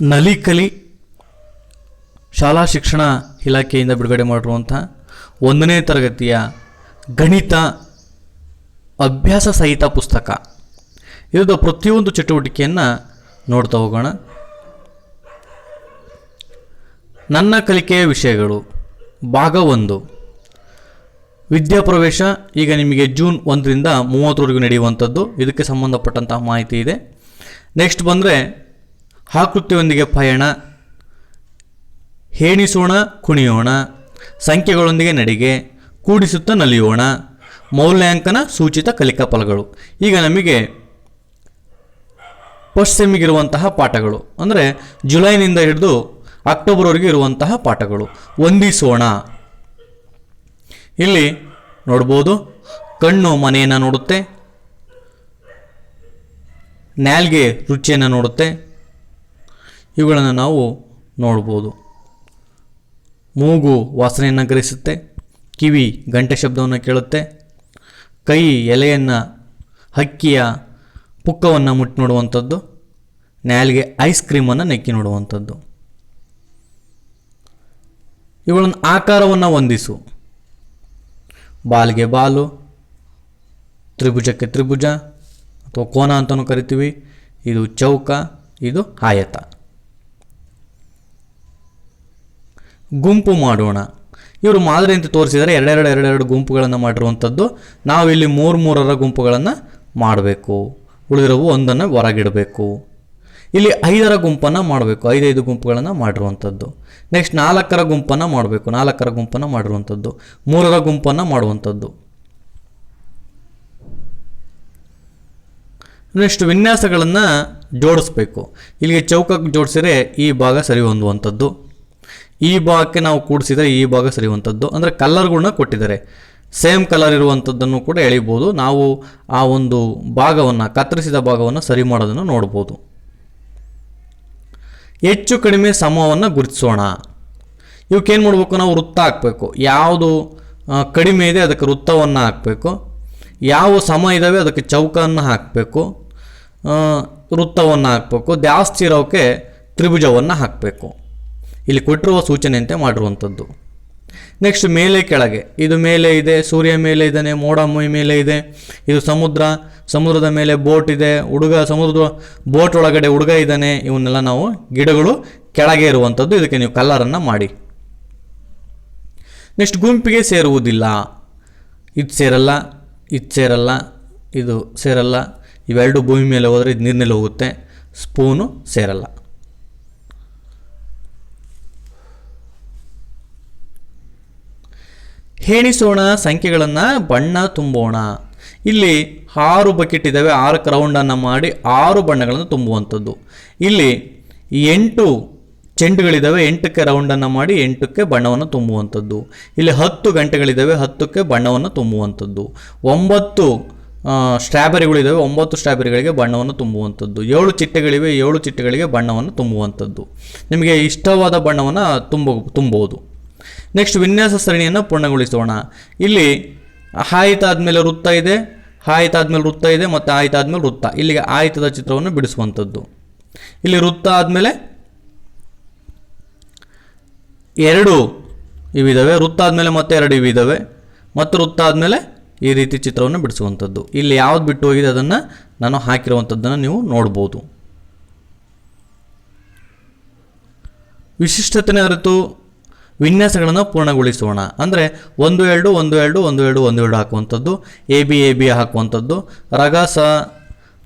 ನಲಿಕಲಿ ಶಾಲಾ ಶಿಕ್ಷಣ ಇಲಾಖೆಯಿಂದ ಬಿಡುಗಡೆ ಮಾಡಿರುವಂಥ ಒಂದನೇ ತರಗತಿಯ ಗಣಿತ ಅಭ್ಯಾಸ ಸಹಿತ ಪುಸ್ತಕ. ಇದರ ಪ್ರತಿಯೊಂದು ಚಟುವಟಿಕೆಯನ್ನು ನೋಡ್ತಾ ಹೋಗೋಣ. ನನ್ನ ಕಲಿಕೆಯ ವಿಷಯಗಳು, ಭಾಗ ಒಂದು. ವಿದ್ಯಾಪ್ರವೇಶ ಈಗ ನಿಮಗೆ ಜೂನ್ ಒಂದರಿಂದ ಮೂವತ್ತರವರೆಗೂ ನಡೆಯುವಂಥದ್ದು. ಇದಕ್ಕೆ ಸಂಬಂಧಪಟ್ಟಂತಹ ಮಾಹಿತಿ ಇದೆ. ನೆಕ್ಸ್ಟ್ ಬಂದರೆ ಆಕೃತಿಯೊಂದಿಗೆ ಪಯಣ, ಹೇಣಿಸೋಣ, ಕುಣಿಯೋಣ, ಸಂಖ್ಯೆಗಳೊಂದಿಗೆ ನಡಿಗೆ, ಕೂಡಿಸುತ್ತಾ ನಲಿಯೋಣ, ಮೌಲ್ಯಾಂಕನ ಸೂಚಿತ ಕಲಿಕಾ ಫಲಗಳು ಈಗ ನಮಗೆ ಫಸ್ಟ್ ಸೆಮ್ಮಿಗಿರುವಂತಹ ಪಾಠಗಳು, ಅಂದರೆ ಜುಲೈನಿಂದ ಹಿಡಿದು ಅಕ್ಟೋಬರ್ವರೆಗೆ ಇರುವಂತಹ ಪಾಠಗಳು. ಹೊಂದಿಸೋಣ ಇಲ್ಲಿ ನೋಡ್ಬೋದು, ಕಣ್ಣು ಮನೆಯನ್ನು ನೋಡುತ್ತೆ ನಾಲ್ಗೆ ರುಚಿಯನ್ನು ನೋಡುತ್ತೆ ಇವುಗಳನ್ನು ನಾವು ನೋಡ್ಬೋದು. ಮೂಗು ವಾಸನೆಯನ್ನು ಗ್ರಹಿಸುತ್ತೆ, ಕಿವಿ ಗಂಟೆ ಶಬ್ದವನ್ನು ಕೇಳುತ್ತೆ, ಕೈ ಎಲೆಯನ್ನು, ಹಕ್ಕಿಯ ಪುಕ್ಕವನ್ನು ಮುಟ್ಟಿ ನೋಡುವಂಥದ್ದು, ನ್ಯಾಲಿಗೆ ಐಸ್ ಕ್ರೀಮನ್ನು ನೆಕ್ಕಿ ನೋಡುವಂಥದ್ದು. ಇವುಗಳನ್ನು ಆಕಾರವನ್ನು ಹೊಂದಿಸು. ಬಾಲ್ಗೆ ಬಾಲು, ತ್ರಿಭುಜಕ್ಕೆ ತ್ರಿಭುಜ, ಅಥವಾ ಕೋನ ಅಂತಲೂ ಕರಿತೀವಿ, ಇದು ಚೌಕ, ಇದು ಆಯತ. ಗುಂಪು ಮಾಡೋಣ. ಇವರು ಮಾದರಿ ಅಂತ ತೋರಿಸಿದರೆ, ಎರಡೆರಡು ಎರಡೆರಡು ಗುಂಪುಗಳನ್ನು ಮಾಡಿರುವಂಥದ್ದು, ನಾವು ಇಲ್ಲಿ ಮೂರು, ಮೂರರ ಗುಂಪುಗಳನ್ನು ಮಾಡಬೇಕು. ಉಳಿದಿರೋವು ಒಂದನ್ನು ಹೊರಗಿಡಬೇಕು. ಇಲ್ಲಿ ಐದರ ಗುಂಪನ್ನು ಮಾಡಬೇಕು, ಐದೈದು ಗುಂಪುಗಳನ್ನು ಮಾಡಿರುವಂಥದ್ದು. ನೆಕ್ಸ್ಟ್ ನಾಲ್ಕರ ಗುಂಪನ್ನು ಮಾಡಬೇಕು, ನಾಲ್ಕರ ಗುಂಪನ್ನು ಮಾಡಿರುವಂಥದ್ದು, ಮೂರರ ಗುಂಪನ್ನು ಮಾಡುವಂಥದ್ದು. ನೆಕ್ಸ್ಟ್ ವಿನ್ಯಾಸಗಳನ್ನು ಜೋಡಿಸ್ಬೇಕು. ಇಲ್ಲಿಗೆ ಚೌಕಕ್ಕೆ ಜೋಡಿಸಿದರೆ ಈ ಭಾಗ ಸರಿ ಹೊಂದುವಂಥದ್ದು. ಈ ಭಾಗಕ್ಕೆ ನಾವು ಕೂಡಿಸಿದರೆ ಈ ಭಾಗ ಸರಿಯುವಂಥದ್ದು. ಅಂದರೆ ಕಲ್ಲರ್ಗಳನ್ನ ಕೊಟ್ಟಿದ್ದಾರೆ. ಸೇಮ್ ಕಲರ್ ಇರುವಂಥದ್ದನ್ನು ಕೂಡ ಎಳಿಬೋದು. ನಾವು ಆ ಒಂದು ಭಾಗವನ್ನು, ಕತ್ತರಿಸಿದ ಭಾಗವನ್ನು ಸರಿ ಮಾಡೋದನ್ನು ನೋಡ್ಬೋದು. ಹೆಚ್ಚು ಕಡಿಮೆ ಸಮವನ್ನು ಗುರುತಿಸೋಣ. ಇವಕ್ಕೇನು ಮಾಡಬೇಕು? ನಾವು ವೃತ್ತ ಹಾಕಬೇಕು. ಯಾವುದು ಕಡಿಮೆ ಇದೆ ಅದಕ್ಕೆ ವೃತ್ತವನ್ನು ಹಾಕಬೇಕು. ಯಾವ ಸಮ ಇದ್ದಾವೆ ಅದಕ್ಕೆ ಚೌಕವನ್ನು ಹಾಕಬೇಕು. ವೃತ್ತವನ್ನು ಹಾಕಬೇಕು. ಜಾಸ್ತಿ ಇರೋಕ್ಕೆ ತ್ರಿಭುಜವನ್ನು ಹಾಕಬೇಕು. ಇಲ್ಲಿ ಕೊಟ್ಟಿರುವ ಸೂಚನೆಯಂತೆ ಮಾಡಿರುವಂಥದ್ದು. ನೆಕ್ಸ್ಟ್ ಮೇಲೆ ಕೆಳಗೆ, ಇದು ಮೇಲೆ ಇದೆ, ಸೂರ್ಯ ಮೇಲೆ ಇದ್ದಾನೆ, ಮೋಡ ಮೈ ಮೇಲೆ ಇದೆ, ಇದು ಸಮುದ್ರ, ಸಮುದ್ರದ ಮೇಲೆ ಬೋಟ್ ಇದೆ, ಹುಡುಗ, ಸಮುದ್ರದ ಬೋಟ್ ಒಳಗಡೆ ಹುಡುಗ ಇದ್ದಾನೆ, ಇವನ್ನೆಲ್ಲ ನಾವು ಗಿಡಗಳು ಕೆಳಗೆ ಇರುವಂಥದ್ದು, ಇದಕ್ಕೆ ನೀವು ಕಲ್ಲರನ್ನು ಮಾಡಿ. ನೆಕ್ಸ್ಟ್ ಗುಂಪಿಗೆ ಸೇರುವುದಿಲ್ಲ. ಇದು ಸೇರಲ್ಲ ಇದು ಸೇರಲ್ಲ ಇದು ಸೇರಲ್ಲ, ಇವೆರಡು ಭೂಮಿ ಮೇಲೆ ಹೋದರೆ ಇದು ನೀರಿನಲ್ಲಿ ಹೋಗುತ್ತೆ, ಸ್ಪೂನು ಸೇರಲ್ಲ. ಹೇಣಿಸೋಣ ಸಂಖ್ಯೆಗಳನ್ನು ಬಣ್ಣ ತುಂಬೋಣ. ಇಲ್ಲಿ ಆರು ಬಕೆಟ್ ಇದ್ದಾವೆ ಆರು ರೌಂಡನ್ನು ಮಾಡಿ ಆರು ಬಣ್ಣಗಳನ್ನು ತುಂಬುವಂಥದ್ದು. ಇಲ್ಲಿ ಎಂಟು ಚೆಂಡುಗಳಿದ್ದಾವೆ ಎಂಟಕ್ಕೆ ರೌಂಡನ್ನು ಮಾಡಿ ಎಂಟಕ್ಕೆ ಬಣ್ಣವನ್ನು ತುಂಬುವಂಥದ್ದು. ಇಲ್ಲಿ ಹತ್ತು ಗಂಟೆಗಳಿದ್ದಾವೆ ಹತ್ತಕ್ಕೆ ಬಣ್ಣವನ್ನು ತುಂಬುವಂಥದ್ದು. ಒಂಬತ್ತು ಸ್ಟ್ರಾಬೆರಿಗಳಿದ್ದಾವೆ ಒಂಬತ್ತು ಸ್ಟ್ರಾಬೆರಿಗಳಿಗೆ ಬಣ್ಣವನ್ನು ತುಂಬುವಂಥದ್ದು. ಏಳು ಚಿಟ್ಟೆಗಳಿವೆ, ಏಳು ಚಿಟ್ಟೆಗಳಿಗೆ ಬಣ್ಣವನ್ನು ತುಂಬುವಂಥದ್ದು. ನಿಮಗೆ ಇಷ್ಟವಾದ ಬಣ್ಣವನ್ನು ತುಂಬ ತುಂಬಬಹುದು ನೆಕ್ಸ್ಟ್ ವಿನ್ಯಾಸ ಸರಣಿಯನ್ನು ಪೂರ್ಣಗೊಳಿಸೋಣ. ಇಲ್ಲಿ ಆಯ್ತಾದ್ಮೇಲೆ ವೃತ್ತ ಇದೆ ಆಯ್ತಾದ್ಮೇಲೆ ವೃತ್ತ ಇದೆ ಮತ್ತು ಆಯ್ತಾದ್ಮೇಲೆ ವೃತ್ತ. ಇಲ್ಲಿಗೆ ಆಯ್ತದ ಚಿತ್ರವನ್ನು ಬಿಡಿಸುವಂಥದ್ದು. ಇಲ್ಲಿ ವೃತ್ತ ಆದಮೇಲೆ ಎರಡು ಇವಿದ್ದಾವೆ ವೃತ್ತ ಆದಮೇಲೆ ಮತ್ತೆ ಎರಡು ಇವಿದ್ದಾವೆ ಮತ್ತು ವೃತ್ತ ಆದಮೇಲೆ ಈ ರೀತಿ ಚಿತ್ರವನ್ನು ಬಿಡಿಸುವಂಥದ್ದು. ಇಲ್ಲಿ ಯಾವ್ದು ಬಿಟ್ಟು ಹೋಗಿದೆ ಅದನ್ನು ನಾನು ಹಾಕಿರುವಂಥದ್ದನ್ನು ನೀವು ನೋಡ್ಬೋದು. ವಿಶಿಷ್ಟತೆಯ ಅರಿತು ವಿನ್ಯಾಸಗಳನ್ನು ಪೂರ್ಣಗೊಳಿಸೋಣ. ಅಂದರೆ ಒಂದು ಎರಡು ಒಂದು ಎರಡು ಒಂದು ಎರಡು ಒಂದು ಎರಡು ಹಾಕುವಂಥದ್ದು, ಎ ಬಿ ಎ ಬಿ ಹಾಕುವಂಥದ್ದು ರಗಸ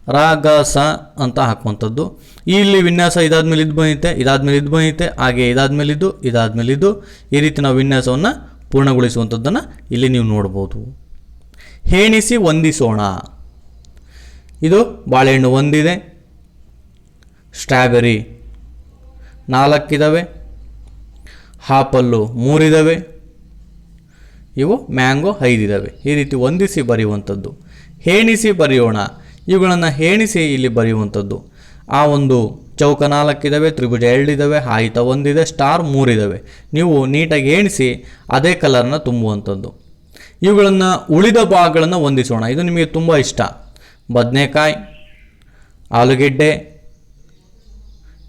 ರಾಗಸ ಅಂತ ಹಾಕುವಂಥದ್ದು. ಇಲ್ಲಿ ವಿನ್ಯಾಸ ಇದಾದ್ಮೇಲೆ ಇದು ಬಂದಿತ್ತೆ ಇದಾದ್ಮೇಲೆ ಇದು ಬಂದಿತ್ತೆ ಹಾಗೆ ಇದಾದ್ಮೇಲೆ ಇದು ಇದಾದ್ಮೇಲೆ ಇದು. ಈ ರೀತಿ ನಾವು ವಿನ್ಯಾಸವನ್ನು ಪೂರ್ಣಗೊಳಿಸುವಂಥದ್ದನ್ನು ಇಲ್ಲಿ ನೀವು ನೋಡ್ಬೋದು. ಹೇಣಿಸಿ ಹೊಂದಿಸೋಣ. ಇದು ಬಾಳೆಹಣ್ಣು ಒಂದಿದೆ. ಸ್ಟ್ರಾಬೆರಿ ನಾಲ್ಕಿದ್ದಾವೆ ಆಪಲ್ಲು ಮೂರಿದ್ದಾವೆ ಇವು ಮ್ಯಾಂಗೋ ಐದಿದ್ದಾವೆ ಈ ರೀತಿ ಹೊಂದಿಸಿ ಬರೆಯುವಂಥದ್ದು. ಹೇಣಿಸಿ ಬರೆಯೋಣ. ಇವುಗಳನ್ನು ಹೇಣಿಸಿ ಇಲ್ಲಿ ಬರೆಯುವಂಥದ್ದು. ಆ ಒಂದು ಚೌಕ ನಾಲ್ಕಿದ್ದಾವೆ ತ್ರಿಭುಜ ಎರಡಿದ್ದಾವೆ ಆಯಿತ ಒಂದಿದೆ, ಸ್ಟಾರ್ ಮೂರಿದ್ದಾವೆ ನೀವು ನೀಟಾಗಿ ಎಣಿಸಿ ಅದೇ ಕಲರ್ನ ತುಂಬುವಂಥದ್ದು. ಇವುಗಳನ್ನು ಉಳಿದ ಭಾಗಗಳನ್ನು ಹೊಂದಿಸೋಣ. ಇದು ನಿಮಗೆ ತುಂಬ ಇಷ್ಟ. ಬದನೆಕಾಯಿ, ಆಲೂಗೆಡ್ಡೆ,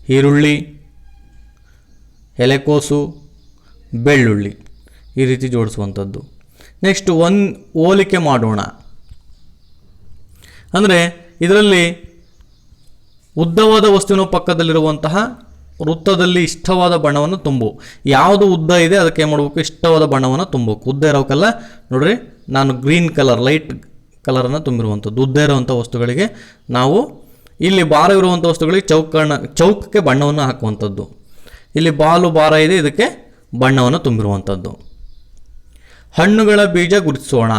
ಈರುಳ್ಳಿ, ಎಲೆಕೋಸು ಬೆಳ್ಳುಳ್ಳಿ ಈ ರೀತಿ ಜೋಡಿಸುವಂಥದ್ದು. ನೆಕ್ಸ್ಟ್ ಒನ್ ಹೋಲಿಕೆ ಮಾಡೋಣ. ಅಂದರೆ ಇದರಲ್ಲಿ ಉದ್ದವಾದ ವಸ್ತುವಿನ ಪಕ್ಕದಲ್ಲಿರುವಂತಹ ವೃತ್ತದಲ್ಲಿ ಇಷ್ಟವಾದ ಬಣ್ಣವನ್ನು ತುಂಬು. ಯಾವುದು ಉದ್ದ ಇದೆ ಅದಕ್ಕೆ ಏನು ಮಾಡಬೇಕು? ಇಷ್ಟವಾದ ಬಣ್ಣವನ್ನು ತುಂಬಬೇಕು. ಉದ್ದ ಇರೋಕ್ಕೆಲ್ಲ ನೋಡ್ರಿ, ನಾನು ಗ್ರೀನ್ ಕಲರ್ ಲೈಟ್ ಕಲರನ್ನು ತುಂಬಿರುವಂಥದ್ದು. ಉದ್ದ ಇರುವಂಥ ವಸ್ತುಗಳಿಗೆ ನಾವು ಇಲ್ಲಿ ಭಾರ ಇರುವಂಥ ವಸ್ತುಗಳಿಗೆ ಚೌಕಣ್ಣ ಚೌಕಕ್ಕೆ ಬಣ್ಣವನ್ನು ಹಾಕುವಂಥದ್ದು. ಇಲ್ಲಿ ಬಾಲು ಭಾರ ಇದೆ, ಇದಕ್ಕೆ ಬಣ್ಣವನ್ನು ತುಂಬಿರುವಂಥದ್ದು ಹಣ್ಣುಗಳ ಬೀಜ ಗುರುತಿಸೋಣ.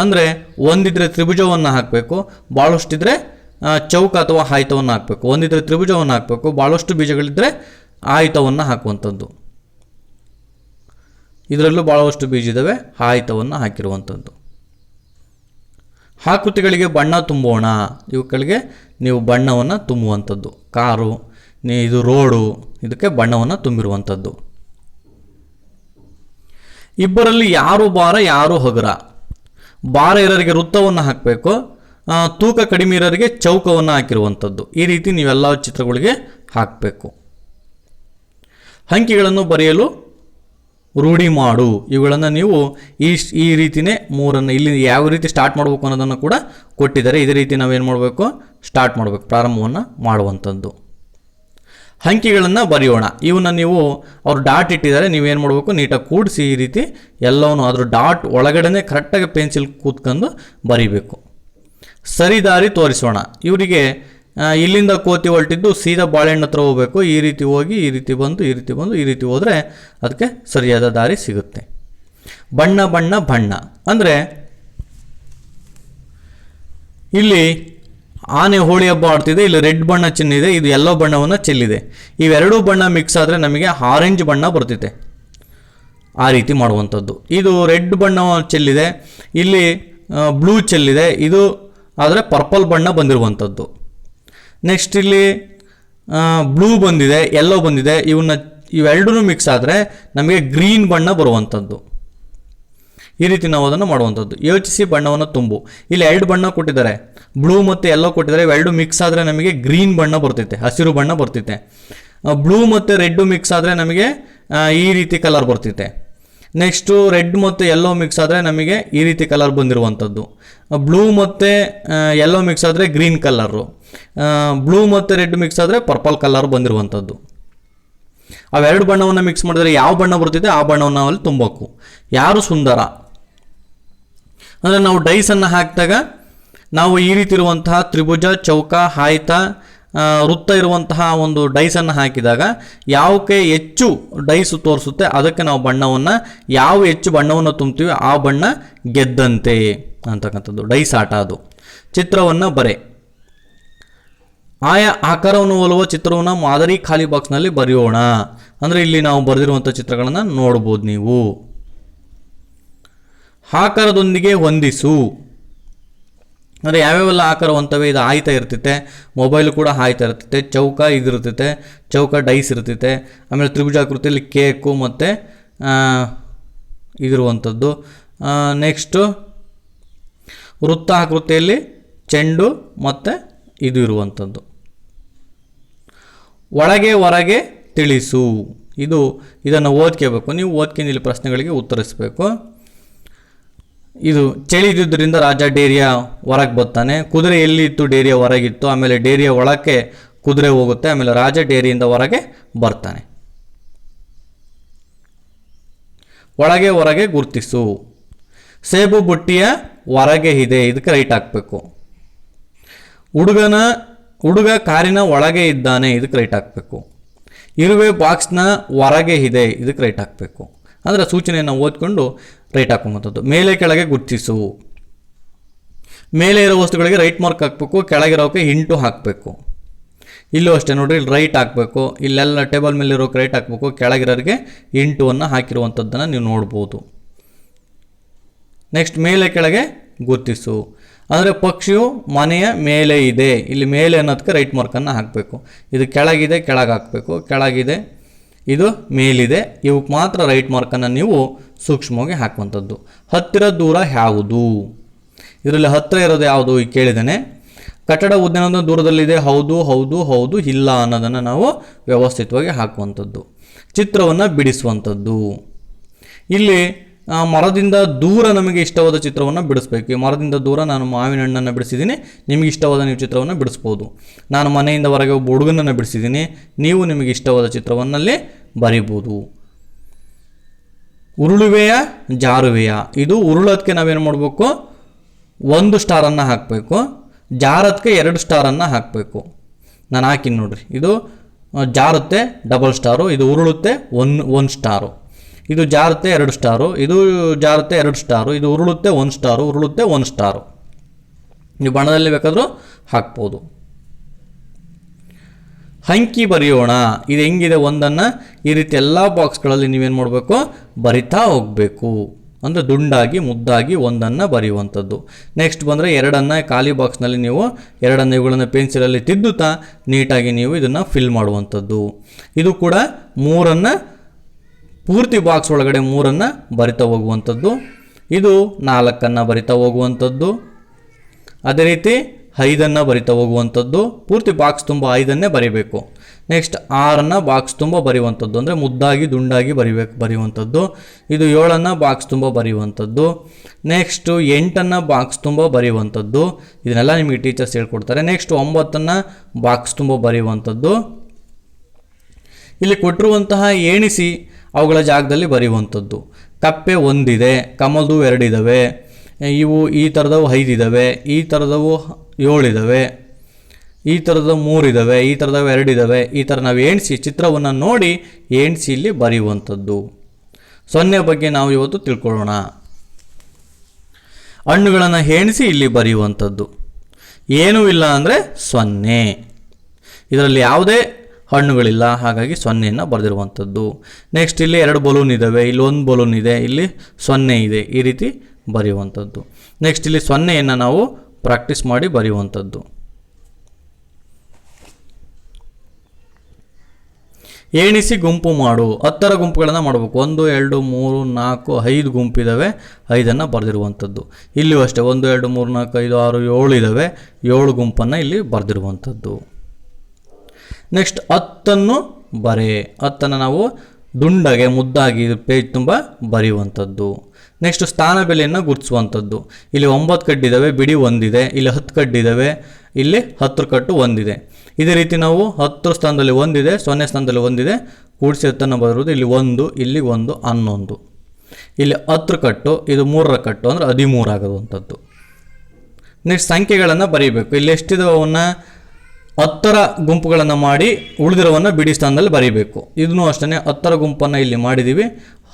ಅಂದರೆ ಒಂದಿದ್ರೆ ತ್ರಿಭುಜವನ್ನು ಹಾಕಬೇಕು ಭಾಳಷ್ಟಿದ್ರೆ ಚೌಕ ಅಥವಾ ಆಯ್ತವನ್ನು ಹಾಕಬೇಕು. ಒಂದಿದ್ರೆ ತ್ರಿಭುಜವನ್ನು ಹಾಕಬೇಕು ಭಾಳಷ್ಟು ಬೀಜಗಳಿದ್ದರೆ ಆಯ್ತವನ್ನು ಹಾಕುವಂಥದ್ದು ಇದರಲ್ಲೂ ಭಾಳಷ್ಟು ಬೀಜ ಇದ್ದಾವೆ ಆಯ್ತವನ್ನು ಹಾಕಿರುವಂಥದ್ದು ಆಕೃತಿಗಳಿಗೆ ಬಣ್ಣ ತುಂಬೋಣ. ಇವುಗಳಿಗೆ ನೀವು ಬಣ್ಣವನ್ನು ತುಂಬುವಂಥದ್ದು ಕಾರು ಇದು ರೋಡು, ಇದಕ್ಕೆ ಬಣ್ಣವನ್ನು ತುಂಬಿರುವಂಥದ್ದು ಇಬ್ಬರಲ್ಲಿ ಯಾರು ಭಾರ, ಯಾರು ಹಗುರ? ಭಾರ ಇರೋರಿಗೆ ವೃತ್ತವನ್ನು ಹಾಕಬೇಕು ತೂಕ ಕಡಿಮೆ ಇರೋರಿಗೆ ಚೌಕವನ್ನು ಹಾಕಿರುವಂಥದ್ದು. ಈ ರೀತಿ ನೀವೆಲ್ಲ ಚಿತ್ರಗಳಿಗೆ ಹಾಕಬೇಕು. ಅಂಕಿಗಳನ್ನು ಬರೆಯಲು ರೂಢಿ ಮಾಡು. ಇವುಗಳನ್ನು ನೀವು ಈ ಈ ರೀತಿನೇ ಮೂರನ್ನು ಇಲ್ಲಿ ಯಾವ ರೀತಿ ಸ್ಟಾರ್ಟ್ ಮಾಡಬೇಕು ಅನ್ನೋದನ್ನು ಕೂಡ ಕೊಟ್ಟಿದ್ದಾರೆ. ಇದೇ ರೀತಿ ನಾವೇನು ಮಾಡಬೇಕು? ಸ್ಟಾರ್ಟ್ ಮಾಡಬೇಕು. ಪ್ರಾರಂಭವನ್ನು ಮಾಡುವಂಥದ್ದು. ಅಂಕಿಗಳನ್ನು ಬರೆಯೋಣ. ಇವನ್ನ ನೀವು ಅವ್ರು ಡಾಟ್ ಇಟ್ಟಿದ್ದಾರೆ ನೀವೇನು ಮಾಡಬೇಕು? ನೀಟಾಗಿ ಕೂಡಿಸಿ ಈ ರೀತಿ ಎಲ್ಲವನ್ನು ಅದ್ರ ಡಾಟ್ ಒಳಗಡೆನೆ ಕರೆಕ್ಟಾಗಿ ಪೆನ್ಸಿಲ್ ಕೂತ್ಕೊಂಡು ಬರಿಬೇಕು. ಸರಿ ದಾರಿ ತೋರಿಸೋಣ. ಇವರಿಗೆ ಇಲ್ಲಿಂದ ಕೋತಿ ಹೊರಟಿದ್ದು ಸೀದಾ ಬಾಳೆಹಣ್ಣು ಹತ್ರ ಹೋಗಬೇಕು. ಈ ರೀತಿ ಹೋಗಿ, ಈ ರೀತಿ ಬಂದು, ಈ ರೀತಿ ಬಂದು, ಈ ರೀತಿ ಹೋದರೆ ಅದಕ್ಕೆ ಸರಿಯಾದ ದಾರಿ ಸಿಗುತ್ತೆ. ಬಣ್ಣ ಬಣ್ಣ ಬಣ್ಣ. ಅಂದರೆ, ಇಲ್ಲಿ ಆನೆ ಹೋಳಿ ಹಬ್ಬ ಆಡ್ತಿದೆ, ಇಲ್ಲಿ ರೆಡ್ ಬಣ್ಣ ಚೆಲ್ಲಿದೆ ಇದು ಎಲ್ಲೋ ಬಣ್ಣವನ್ನು ಚೆಲ್ಲಿದೆ. ಇವೆರಡೂ ಬಣ್ಣ ಮಿಕ್ಸ್ ಆದರೆ ನಮಗೆ ಆರೆಂಜ್ ಬಣ್ಣ ಬರ್ತಿದೆ ಆ ರೀತಿ ಮಾಡುವಂಥದ್ದು. ಇದು ರೆಡ್ ಬಣ್ಣ ಚೆಲ್ಲಿದೆ, ಇಲ್ಲಿ ಬ್ಲೂ ಚೆಲ್ಲಿದೆ, ಇದು ಆದರೆ ಪರ್ಪಲ್ ಬಣ್ಣ ಬಂದಿರುವಂಥದ್ದು. ನೆಕ್ಸ್ಟ್ ಇಲ್ಲಿ ಬ್ಲೂ ಬಂದಿದೆ ಎಲ್ಲೋ ಬಂದಿದೆ, ಇವನ್ನ ಇವೆರಡೂ ಮಿಕ್ಸ್ ಆದರೆ ನಮಗೆ ಗ್ರೀನ್ ಬಣ್ಣ ಬರುವಂಥದ್ದು. ಈ ರೀತಿ ನಾವು ಅದನ್ನು ಮಾಡುವಂಥದ್ದು. ಯೋಚಿಸಿ ಬಣ್ಣವನ್ನು ತುಂಬು. ಇಲ್ಲಿ ಎರಡು ಬಣ್ಣ ಕೊಟ್ಟಿದ್ದಾರೆ. ಬ್ಲೂ ಮತ್ತು ಎಲ್ಲೋ ಕೊಟ್ಟಿದ್ದಾರೆ. ಇವೆರಡು ಮಿಕ್ಸ್ ಆದರೆ ನಮಗೆ ಗ್ರೀನ್ ಬಣ್ಣ ಬರ್ತೈತೆ. ಹಸಿರು ಬಣ್ಣ ಬರ್ತೈತೆ. ಬ್ಲೂ ಮತ್ತು ರೆಡ್ಡು ಮಿಕ್ಸ್ ಆದರೆ ನಮಗೆ ಈ ರೀತಿ ಕಲರ್ ಬರ್ತೈತೆ. ನೆಕ್ಸ್ಟು ರೆಡ್ ಮತ್ತು ಎಲ್ಲೋ ಮಿಕ್ಸ್ ಆದರೆ ನಮಗೆ ಈ ರೀತಿ ಕಲರ್ ಬಂದಿರುವಂಥದ್ದು. ಬ್ಲೂ ಮತ್ತು ಎಲ್ಲೋ ಮಿಕ್ಸ್ ಆದರೆ ಗ್ರೀನ್ ಕಲರು ಬ್ಲೂ ಮತ್ತು ರೆಡ್ ಮಿಕ್ಸ್ ಆದರೆ ಪರ್ಪಲ್ ಕಲರ್ ಬಂದಿರುವಂಥದ್ದು. ಅವೆರಡು ಬಣ್ಣವನ್ನು ಮಿಕ್ಸ್ ಮಾಡಿದರೆ ಯಾವ ಬಣ್ಣ ಬರ್ತಿದೆ ಆ ಬಣ್ಣವನ್ನು ನಾವು ಅಲ್ಲಿ ತುಂಬಬೇಕು. ಯಾರು ಸುಂದರ? ಅಂದರೆ ನಾವು ಡೈಸನ್ನು ಹಾಕಿದಾಗ ನಾವು ಈ ರೀತಿ ಇರುವಂತಹ ತ್ರಿಭುಜ ಚೌಕ ಆಯ್ತ ಆ, ವೃತ್ತ ಇರುವಂತಹ ಒಂದು ಡೈಸನ್ನು ಹಾಕಿದಾಗ ಯಾವಕ್ಕೆ ಹೆಚ್ಚು ಡೈಸ್ ತೋರಿಸುತ್ತೆ ಅದಕ್ಕೆ ನಾವು ಬಣ್ಣವನ್ನು ಯಾವ ಹೆಚ್ಚು ಬಣ್ಣವನ್ನು ತುಂಬ್ತೀವಿ ಆ ಬಣ್ಣ ಗೆದ್ದಂತೆ ಅಂತಕ್ಕಂಥದ್ದು ಡೈಸ್ ಆಟ ಅದು. ಚಿತ್ರವನ್ನು ಬರೆ. ಆಯಾ ಆಕಾರವನ್ನು ಹೋಲುವ ಚಿತ್ರವನ್ನು ಮಾದರಿ ಖಾಲಿ ಬಾಕ್ಸ್ನಲ್ಲಿ ಬರೆಯೋಣ. ಅಂದರೆ ಇಲ್ಲಿ ನಾವು ಬರೆದಿರುವಂಥ ಚಿತ್ರಗಳನ್ನು ನೋಡ್ಬೋದು ನೀವು. ಆಕಾರದೊಂದಿಗೆ ಹೊಂದಿಸು. ಅಂದರೆ ಯಾವ್ಯಾವೆಲ್ಲ ಆಕಾರ ಹೊಂತವೆ ಇದು ಆಯ್ತಾ ಇರ್ತೈತೆ ಮೊಬೈಲ್ ಕೂಡ ಆಯ್ತಾ ಇರ್ತೈತೆ ಚೌಕ ಇದಿರ್ತೈತೆ ಚೌಕ ಡೈಸ್ ಇರ್ತೈತೆ ಆಮೇಲೆ ತ್ರಿಭುಜಾಕೃತಿಯಲ್ಲಿ ಕೇಕು ಮತ್ತು ಇದಿರುವಂಥದ್ದು ನೆಕ್ಸ್ಟು ವೃತ್ತ ಆಕೃತಿಯಲ್ಲಿ ಚೆಂಡು ಮತ್ತು ಇದು ಇರುವಂಥದ್ದು ಒಳಗೆ ಹೊರಗೆ ತಿಳಿಸು. ಇದು ಇದನ್ನು ಓದ್ಕೋಬೇಕು. ನೀವು ಓದ್ಕೊಂಡು ಇಲ್ಲಿ ಪ್ರಶ್ನೆಗಳಿಗೆ ಉತ್ತರಿಸಬೇಕು. ಇದು ಚಳಿದಿದ್ದರಿಂದ ರಾಜ ಡೇರಿಯ ಹೊರಗೆ ಬರ್ತಾನೆ. ಕುದುರೆ ಎಲ್ಲಿ ಇತ್ತು ಡೇರಿಯ ಹೊರಗಿತ್ತು. ಆಮೇಲೆ ಡೇರಿಯ ಒಳಕ್ಕೆ ಕುದುರೆ ಹೋಗುತ್ತೆ. ಆಮೇಲೆ ರಾಜ ಡೇರಿಯಿಂದ ಹೊರಗೆ ಬರ್ತಾನೆ. ಒಳಗೆ ಹೊರಗೆ ಗುರುತಿಸು. ಸೇಬು ಬುಟ್ಟಿಯ ಹೊರಗೆ ಇದೆ. ಇದಕ್ಕೆ ರೈಟ್ ಹಾಕಬೇಕು. ಹುಡುಗನ, ಹುಡುಗ ಕಾರಿನ ಒಳಗೆ ಇದ್ದಾನೆ. ಇದಕ್ಕೆ ರೈಟ್ ಹಾಕಬೇಕು. ಇರುವೆ ಬಾಕ್ಸ್ನ ಹೊರಗೆ ಇದೆ. ಇದಕ್ಕೆ ರೈಟ್ ಹಾಕಬೇಕು. ಅಂದರೆ ಸೂಚನೆಯನ್ನು ಓದ್ಕೊಂಡು ರೈಟ್ ಹಾಕುವಂಥದ್ದು. ಮೇಲೆ ಕೆಳಗೆ ಗುರುತಿಸು. ಮೇಲೆ ಇರೋ ವಸ್ತುಗಳಿಗೆ ರೈಟ್ ಮಾರ್ಕ್ ಹಾಕಬೇಕು ಕೆಳಗಿರೋಕ್ಕೆ ಇಂಟು ಹಾಕಬೇಕು. ಇಲ್ಲೂ ಅಷ್ಟೇ ನೋಡ್ರಿ, ಇಲ್ಲಿ ರೈಟ್ ಹಾಕಬೇಕು, ಇಲ್ಲೆಲ್ಲ ಟೇಬಲ್ ಮೇಲೆ ಇರೋಕೆ ರೈಟ್ ಹಾಕಬೇಕು ಕೆಳಗಿರೋರಿಗೆ ಇಂಟುವನ್ನು ಹಾಕಿರುವಂಥದ್ದನ್ನು ನೀವು ನೋಡ್ಬೋದು. ನೆಕ್ಸ್ಟ್ ಮೇಲೆ ಕೆಳಗೆ ಗುರುತಿಸು. ಅಂದರೆ ಪಕ್ಷಿಯು ಮನೆಯ ಮೇಲೆ ಇದೆ. ಇಲ್ಲಿ ಮೇಲೆ ಅನ್ನೋದಕ್ಕೆ ರೈಟ್ ಮಾರ್ಕನ್ನು ಹಾಕಬೇಕು. ಇದು ಕೆಳಗಿದೆ, ಕೆಳಗೆ ಹಾಕಬೇಕು. ಕೆಳಗಿದೆ ಇದು ಮೇಲಿದೆ. ಇವಕ್ಕೆ ಮಾತ್ರ ರೈಟ್ ಮಾರ್ಕನ್ನು ನೀವು ಸೂಕ್ಷ್ಮವಾಗಿ ಹಾಕುವಂಥದ್ದು. ಹತ್ತಿರ ದೂರ ಯಾವುದು? ಇದರಲ್ಲಿ ಹತ್ತಿರ ಇರೋದು ಯಾವುದು? ಈಗ ಕೇಳಿದ್ದೇನೆ. ಕಟ್ಟಡ ಉದ್ಯಾನದ ದೂರದಲ್ಲಿದೆ. ಹೌದು ಹೌದು ಹೌದು, ಇಲ್ಲ ಅನ್ನೋದನ್ನು ನಾವು ವ್ಯವಸ್ಥಿತವಾಗಿ ಹಾಕುವಂಥದ್ದು. ಚಿತ್ರವನ್ನು ಬಿಡಿಸುವಂಥದ್ದು. ಇಲ್ಲಿ ಮರದಿಂದ ದೂರ ನಮಗೆ ಇಷ್ಟವಾದ ಚಿತ್ರವನ್ನು ಬಿಡಿಸ್ಬೇಕು. ಈ ಮರದಿಂದ ದೂರ ನಾನು ಮಾವಿನ ಹಣ್ಣನ್ನು ಬಿಡಿಸಿದ್ದೀನಿ. ನಿಮಗೆ ಇಷ್ಟವಾದ ನೀವು ಚಿತ್ರವನ್ನು ಬಿಡಿಸ್ಬೋದು. ನಾನು ಮನೆಯಿಂದ ಹೊರಗೆ ಒಬ್ಬ ಹುಡುಗನನ್ನು ಬಿಡಿಸಿದ್ದೀನಿ. ನೀವು ನಿಮಗೆ ಇಷ್ಟವಾದ ಚಿತ್ರವನ್ನಲ್ಲಿ ಬರಿಬೋದು. ಉರುಳುವೆಯ ಜಾರುವೆಯ. ಇದು ಉರುಳೋದಕ್ಕೆ ನಾವೇನು ಮಾಡಬೇಕು? ಒಂದು ಸ್ಟಾರನ್ನು ಹಾಕಬೇಕು. ಜಾರದಕ್ಕೆ ಎರಡು ಸ್ಟಾರನ್ನು ಹಾಕಬೇಕು. ನಾನು ಹಾಕಿನಿ ನೋಡ್ರಿ. ಇದು ಜಾರುತ್ತೆ, ಡಬಲ್ ಸ್ಟಾರು. ಇದು ಉರುಳುತ್ತೆ, ಒನ್ ಒನ್ ಸ್ಟಾರು. ಇದು ಜಾರುತ್ತೆ ಎರಡು ಸ್ಟಾರು, ಇದು ಜಾರುತ್ತೆ ಎರಡು ಸ್ಟಾರು, ಇದು ಉರುಳುತ್ತೆ ಒಂದು ಸ್ಟಾರು, ಉರುಳುತ್ತೆ ಒಂದು ಸ್ಟಾರು. ನೀವು ಬಣ್ಣದಲ್ಲಿ ಬೇಕಾದರೂ ಹಾಕ್ಬೋದು. ಹಂಕಿ ಬರೆಯೋಣ. ಇದು ಹೆಂಗಿದೆ ಒಂದನ್ನು? ಈ ರೀತಿ ಎಲ್ಲ ಬಾಕ್ಸ್ಗಳಲ್ಲಿ ನೀವೇನು ಮಾಡಬೇಕು? ಬರಿತಾ ಹೋಗಬೇಕು. ಅಂದರೆ ದುಂಡಾಗಿ, ಮುದ್ದಾಗಿ ಒಂದನ್ನು ಬರೆಯುವಂಥದ್ದು. ನೆಕ್ಸ್ಟ್ ಬಂದರೆ ಎರಡನ್ನು ಖಾಲಿ ಬಾಕ್ಸ್ನಲ್ಲಿ ನೀವು ಎರಡನ್ನು ಇವುಗಳನ್ನು ಪೆನ್ಸಿಲಲ್ಲಿ ತಿದ್ದುತ್ತಾ ನೀಟಾಗಿ ನೀವು ಇದನ್ನು ಫಿಲ್ ಮಾಡುವಂಥದ್ದು. ಇದು ಕೂಡ ಮೂರನ್ನು ಪೂರ್ತಿ ಬಾಕ್ಸ್ ಒಳಗಡೆ ಮೂರನ್ನು ಬರಿತಾ ಹೋಗುವಂಥದ್ದು. ಇದು ನಾಲ್ಕನ್ನು ಬರಿತಾ ಹೋಗುವಂಥದ್ದು. ಅದೇ ರೀತಿ ಐದನ್ನು ಬರಿತಾ ಹೋಗುವಂಥದ್ದು. ಪೂರ್ತಿ ಬಾಕ್ಸ್ ತುಂಬ ಐದನ್ನೇ ಬರಿಬೇಕು. ನೆಕ್ಸ್ಟ್ ಆರನ್ನು ಬಾಕ್ಸ್ ತುಂಬ ಬರೆಯುವಂಥದ್ದು. ಅಂದರೆ ಮುದ್ದಾಗಿ, ದುಂಡಾಗಿ ಬರಿಬೇಕು, ಬರೆಯುವಂಥದ್ದು. ಇದು ಏಳನ್ನು ಬಾಕ್ಸ್ ತುಂಬ ಬರೆಯುವಂಥದ್ದು. ನೆಕ್ಸ್ಟು ಎಂಟನ್ನು ಬಾಕ್ಸ್ ತುಂಬ ಬರೆಯುವಂಥದ್ದು. ಇದನ್ನೆಲ್ಲ ನಿಮಗೆ ಟೀಚರ್ಸ್ ಹೇಳ್ಕೊಡ್ತಾರೆ. ನೆಕ್ಸ್ಟ್ ಒಂಬತ್ತನ್ನು ಬಾಕ್ಸ್ ತುಂಬ ಬರೆಯುವಂಥದ್ದು. ಇಲ್ಲಿ ಕೊಟ್ಟಿರುವಂತಹ ಎಣಿಸಿ ಅವುಗಳ ಜಾಗದಲ್ಲಿ ಬರೆಯುವಂಥದ್ದು. ಕಪ್ಪೆ ಒಂದಿದೆ, ಕಮಲ್ದು ಎರಡಿದ್ದಾವೆ ಇವು ಈ ಥರದವು ಐದಿದ್ದಾವೆ ಈ ಥರದವು ಏಳಿದ್ದಾವೆ ಈ ಥರದ ಮೂರಿದ್ದಾವೆ ಈ ಥರದವು ಎರಡಿದ್ದಾವೆ ಈ ಥರ ನಾವು ಎಣಿಸಿ ಚಿತ್ರವನ್ನು ನೋಡಿ ಎಣಿಸಿ ಇಲ್ಲಿ ಬರೆಯುವಂಥದ್ದು. ಸೊನ್ನೆ ಬಗ್ಗೆ ನಾವು ಇವತ್ತು ತಿಳ್ಕೊಳ್ಳೋಣ. ಹಣ್ಣುಗಳನ್ನು ಎಣಿಸಿ ಇಲ್ಲಿ ಬರೆಯುವಂಥದ್ದು. ಏನೂ ಇಲ್ಲ ಅಂದರೆ ಸೊನ್ನೆ. ಇದರಲ್ಲಿ ಯಾವುದೇ ಹಣ್ಣುಗಳಿಲ್ಲ. ಹಾಗಾಗಿ ಸೊನ್ನೆಯನ್ನು ಬರೆದಿರುವಂಥದ್ದು. ನೆಕ್ಸ್ಟ್ ಇಲ್ಲಿ ಎರಡು ಬಲೂನ್ ಇದ್ದಾವೆ ಇಲ್ಲಿ ಒಂದು ಬಲೂನ್ ಇದೆ, ಇಲ್ಲಿ ಸೊನ್ನೆ ಇದೆ. ಈ ರೀತಿ ಬರೆಯುವಂಥದ್ದು. ನೆಕ್ಸ್ಟ್ ಇಲ್ಲಿ ಸೊನ್ನೆಯನ್ನು ನಾವು ಪ್ರಾಕ್ಟೀಸ್ ಮಾಡಿ ಬರೆಯುವಂಥದ್ದು. ಎಣಿಸಿ ಗುಂಪು ಮಾಡು. ಹತ್ತರ ಗುಂಪುಗಳನ್ನು ಮಾಡಬೇಕು. ಒಂದು, ಎರಡು, ಮೂರು, ನಾಲ್ಕು, ಐದು ಗುಂಪಿದ್ದಾವೆ ಐದನ್ನು ಬರೆದಿರುವಂಥದ್ದು. ಇಲ್ಲಿಯೂ ಅಷ್ಟೇ. ಒಂದು, ಎರಡು, ಮೂರು, ನಾಲ್ಕು, ಐದು, ಆರು, ಏಳು ಇದ್ದಾವೆ ಏಳು ಗುಂಪನ್ನು ಇಲ್ಲಿ ಬರೆದಿರುವಂಥದ್ದು. ನೆಕ್ಸ್ಟ್ ಹತ್ತನ್ನು ಬರೆ. ಹತ್ತನ್ನು ನಾವು ದುಂಡಗೆ, ಮುದ್ದಾಗಿ ಪೇಜ್ ತುಂಬ ಬರೆಯುವಂಥದ್ದು. ನೆಕ್ಸ್ಟ್ ಸ್ಥಾನ ಬೆಲೆಯನ್ನು ಗುರುತಿಸುವಂಥದ್ದು. ಇಲ್ಲಿ ಒಂಬತ್ತು ಕಡ್ಡಿದ್ದಾವೆ ಬಿಡಿ ಒಂದಿದೆ. ಇಲ್ಲಿ ಹತ್ತು ಕಡ್ಡಿದ್ದಾವೆ ಇಲ್ಲಿ ಹತ್ತು ಕಟ್ಟು ಒಂದಿದೆ. ಇದೇ ರೀತಿ ನಾವು ಹತ್ತು ಸ್ಥಾನದಲ್ಲಿ ಒಂದಿದೆ, ಸೊನ್ನೆ ಸ್ಥಾನದಲ್ಲಿ ಒಂದಿದೆ, ಕೂಡಿಸಿ ಹತ್ತನ್ನು ಬರೋದು ಇಲ್ಲಿ ಒಂದು ಇಲ್ಲಿ ಒಂದು, ಹನ್ನೊಂದು. ಇಲ್ಲಿ ಹತ್ತು ಕಟ್ಟು, ಇದು ಮೂರರ ಕಟ್ಟು, ಅಂದರೆ ಹದಿಮೂರು ನೆಕ್ಸ್ಟ್ ಸಂಖ್ಯೆಗಳನ್ನು ಬರೀಬೇಕು. ಇಲ್ಲಿ ಎಷ್ಟಿದಾವೆ ಅವನ್ನ? ಹತ್ತರ ಗುಂಪುಗಳನ್ನು ಮಾಡಿ ಉಳಿದಿರೋವನ್ನು ಬಿಡಿ ಸ್ಥಾನದಲ್ಲಿ ಬರೀಬೇಕು. ಇದನ್ನು ಅಷ್ಟೇ ಹತ್ತರ ಗುಂಪನ್ನು ಇಲ್ಲಿ ಮಾಡಿದ್ದೀವಿ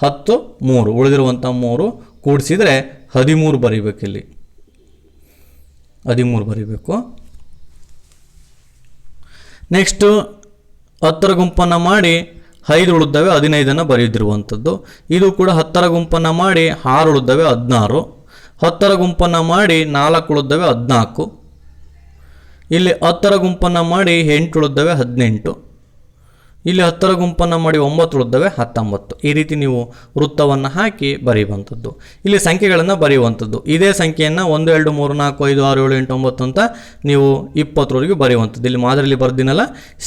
ಹತ್ತು, ಮೂರು. ಉಳಿದಿರುವಂಥ ಮೂರು ಕೂಡಿಸಿದರೆ ಹದಿಮೂರು ಬರೀಬೇಕು ಇಲ್ಲಿ. ಹದಿಮೂರು ಬರೀಬೇಕು. ನೆಕ್ಸ್ಟು ಹತ್ತರ ಗುಂಪನ್ನು ಮಾಡಿ ಐದು ಉಳಿದವೆ, ಹದಿನೈದನ್ನು ಬರೆಯುತ್ತಿರುವಂಥದ್ದು ಇದು ಕೂಡ ಹತ್ತರ ಗುಂಪನ್ನು ಮಾಡಿ ಆರು ಉಳಿದವೆ, ಹದಿನಾರು. ಹತ್ತರ ಗುಂಪನ್ನು ಮಾಡಿ ನಾಲ್ಕು ಉಳಿದವೆ, ಹದಿನಾಲ್ಕು. ಇಲ್ಲಿ ಹತ್ತರ ಗುಂಪನ್ನು ಮಾಡಿ ಎಂಟು ಉಳಿದವೆ ಹದಿನೆಂಟು. ಇಲ್ಲಿ ಹತ್ತರ ಗುಂಪನ್ನು ಮಾಡಿ ಒಂಬತ್ತು ಉಳಿದವೆ ಹತ್ತೊಂಬತ್ತು. ಈ ರೀತಿ ನೀವು ವೃತ್ತವನ್ನು ಹಾಕಿ ಬರೆಯುವಂಥದ್ದು. ಇಲ್ಲಿ ಸಂಖ್ಯೆಗಳನ್ನು ಬರೆಯುವಂಥದ್ದು. ಇದೇ ಸಂಖ್ಯೆಯನ್ನು ಒಂದು, ಎರಡು, ಮೂರು, ನಾಲ್ಕು, ಐದು, ಆರು, ಏಳು, ಎಂಟು, ಒಂಬತ್ತು ಅಂತ ನೀವು ಇಪ್ಪತ್ತರವರೆಗೂ ಬರೆಯುವಂಥದ್ದು. ಇಲ್ಲಿ ಮಾದರಿಯಲ್ಲಿ ಬರೆದಿನಲ್ಲ,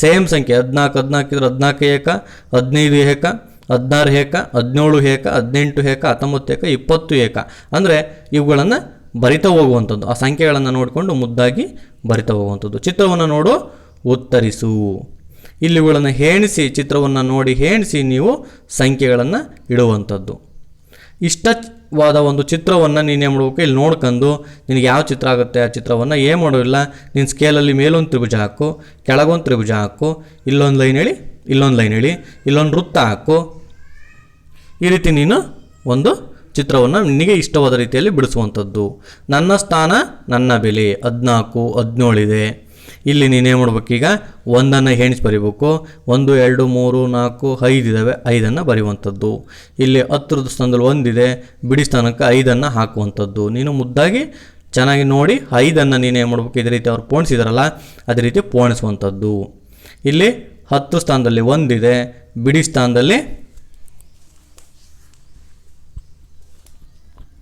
ಸೇಮ್ ಸಂಖ್ಯೆ. ಹದಿನಾಲ್ಕು ಹದಿನಾಲ್ಕು ಇದ್ರೆ ಹದಿನಾಲ್ಕು ಏಕ, ಹದಿನೈದು ಏಕ, ಹದಿನಾರು ಏಕ, ಹದಿನೇಳು ಏಕ, ಹದಿನೆಂಟು ಏಕ, ಹತ್ತೊಂಬತ್ತು ಏಕ, ಇಪ್ಪತ್ತು ಏಕ. ಅಂದರೆ ಇವುಗಳನ್ನು ಬರಿತಾ ಹೋಗುವಂಥದ್ದು. ಆ ಸಂಖ್ಯೆಗಳನ್ನು ನೋಡಿಕೊಂಡು ಮುದ್ದಾಗಿ ಬರಿತಾ ಹೋಗುವಂಥದ್ದು ಚಿತ್ರವನ್ನು ನೋಡು, ಉತ್ತರಿಸು. ಇಲ್ಲಿಗಳನ್ನು ಹೇಣಿಸಿ, ಚಿತ್ರವನ್ನು ನೋಡಿ ಹೇಣಿಸಿ ನೀವು ಸಂಖ್ಯೆಗಳನ್ನು ಇಡುವಂಥದ್ದು. ಇಷ್ಟವಾದ ಒಂದು ಚಿತ್ರವನ್ನು ನೀನು ಏನು ಮಾಡಬೇಕು? ಇಲ್ಲಿ ನೋಡ್ಕೊಂಡು ನಿನಗೆ ಯಾವ ಚಿತ್ರ ಆಗುತ್ತೆ? ಆ ಚಿತ್ರವನ್ನು ಏನು ಮಾಡೋದಿಲ್ಲ ನಿನ್ನ ಸ್ಕೇಲಲ್ಲಿ ಮೇಲೊಂದು ತ್ರಿಭುಜ ಹಾಕು, ಕೆಳಗೊಂದು ತ್ರಿಭುಜ ಹಾಕು, ಇಲ್ಲೊಂದು ಲೈನ್ ಹೇಳಿ, ಇಲ್ಲೊಂದು ಲೈನ್ ಹೇಳಿ, ಇಲ್ಲೊಂದು ವೃತ್ತ ಹಾಕು. ಈ ರೀತಿ ನೀನು ಒಂದು ಚಿತ್ರವನ್ನು ನಿನಗೆ ಇಷ್ಟವಾದ ರೀತಿಯಲ್ಲಿ ಬಿಡಿಸುವಂಥದ್ದು. ನನ್ನ ಸ್ಥಾನ ನನ್ನ ಬೆಲೆ. ಹದಿನಾಲ್ಕು, ಹದಿನೇಳಿದೆ. ಇಲ್ಲಿ ನೀನೇನು ಮಾಡ್ಬೇಕೀಗ? ಒಂದನ್ನು ಹೆಣಿಸಿ ಬರಿಬೇಕು. ಒಂದು, ಎರಡು, ಮೂರು, ನಾಲ್ಕು, ಐದು ಇದ್ದಾವೆ ಐದನ್ನು ಬರೆಯುವಂಥದ್ದು. ಇಲ್ಲಿ ಹತ್ತಿರದ ಸ್ಥಾನದಲ್ಲಿ ಒಂದಿದೆ. ಬಿಡಿ ಸ್ಥಾನಕ್ಕೆ ಐದನ್ನು ಹಾಕುವಂಥದ್ದು. ನೀನು ಮುದ್ದಾಗಿ ಚೆನ್ನಾಗಿ ನೋಡಿ ಐದನ್ನು ನೀನೇನು ಮಾಡ್ಬೇಕು? ಇದೇ ರೀತಿ ಅವ್ರು ಪೋಣಿಸಿದಾರಲ್ಲ, ಅದೇ ರೀತಿ ಪೋಣಿಸುವಂಥದ್ದು. ಇಲ್ಲಿ ಹತ್ತು ಸ್ಥಾನದಲ್ಲಿ ಒಂದಿದೆ. ಬಿಡಿ ಸ್ಥಾನದಲ್ಲಿ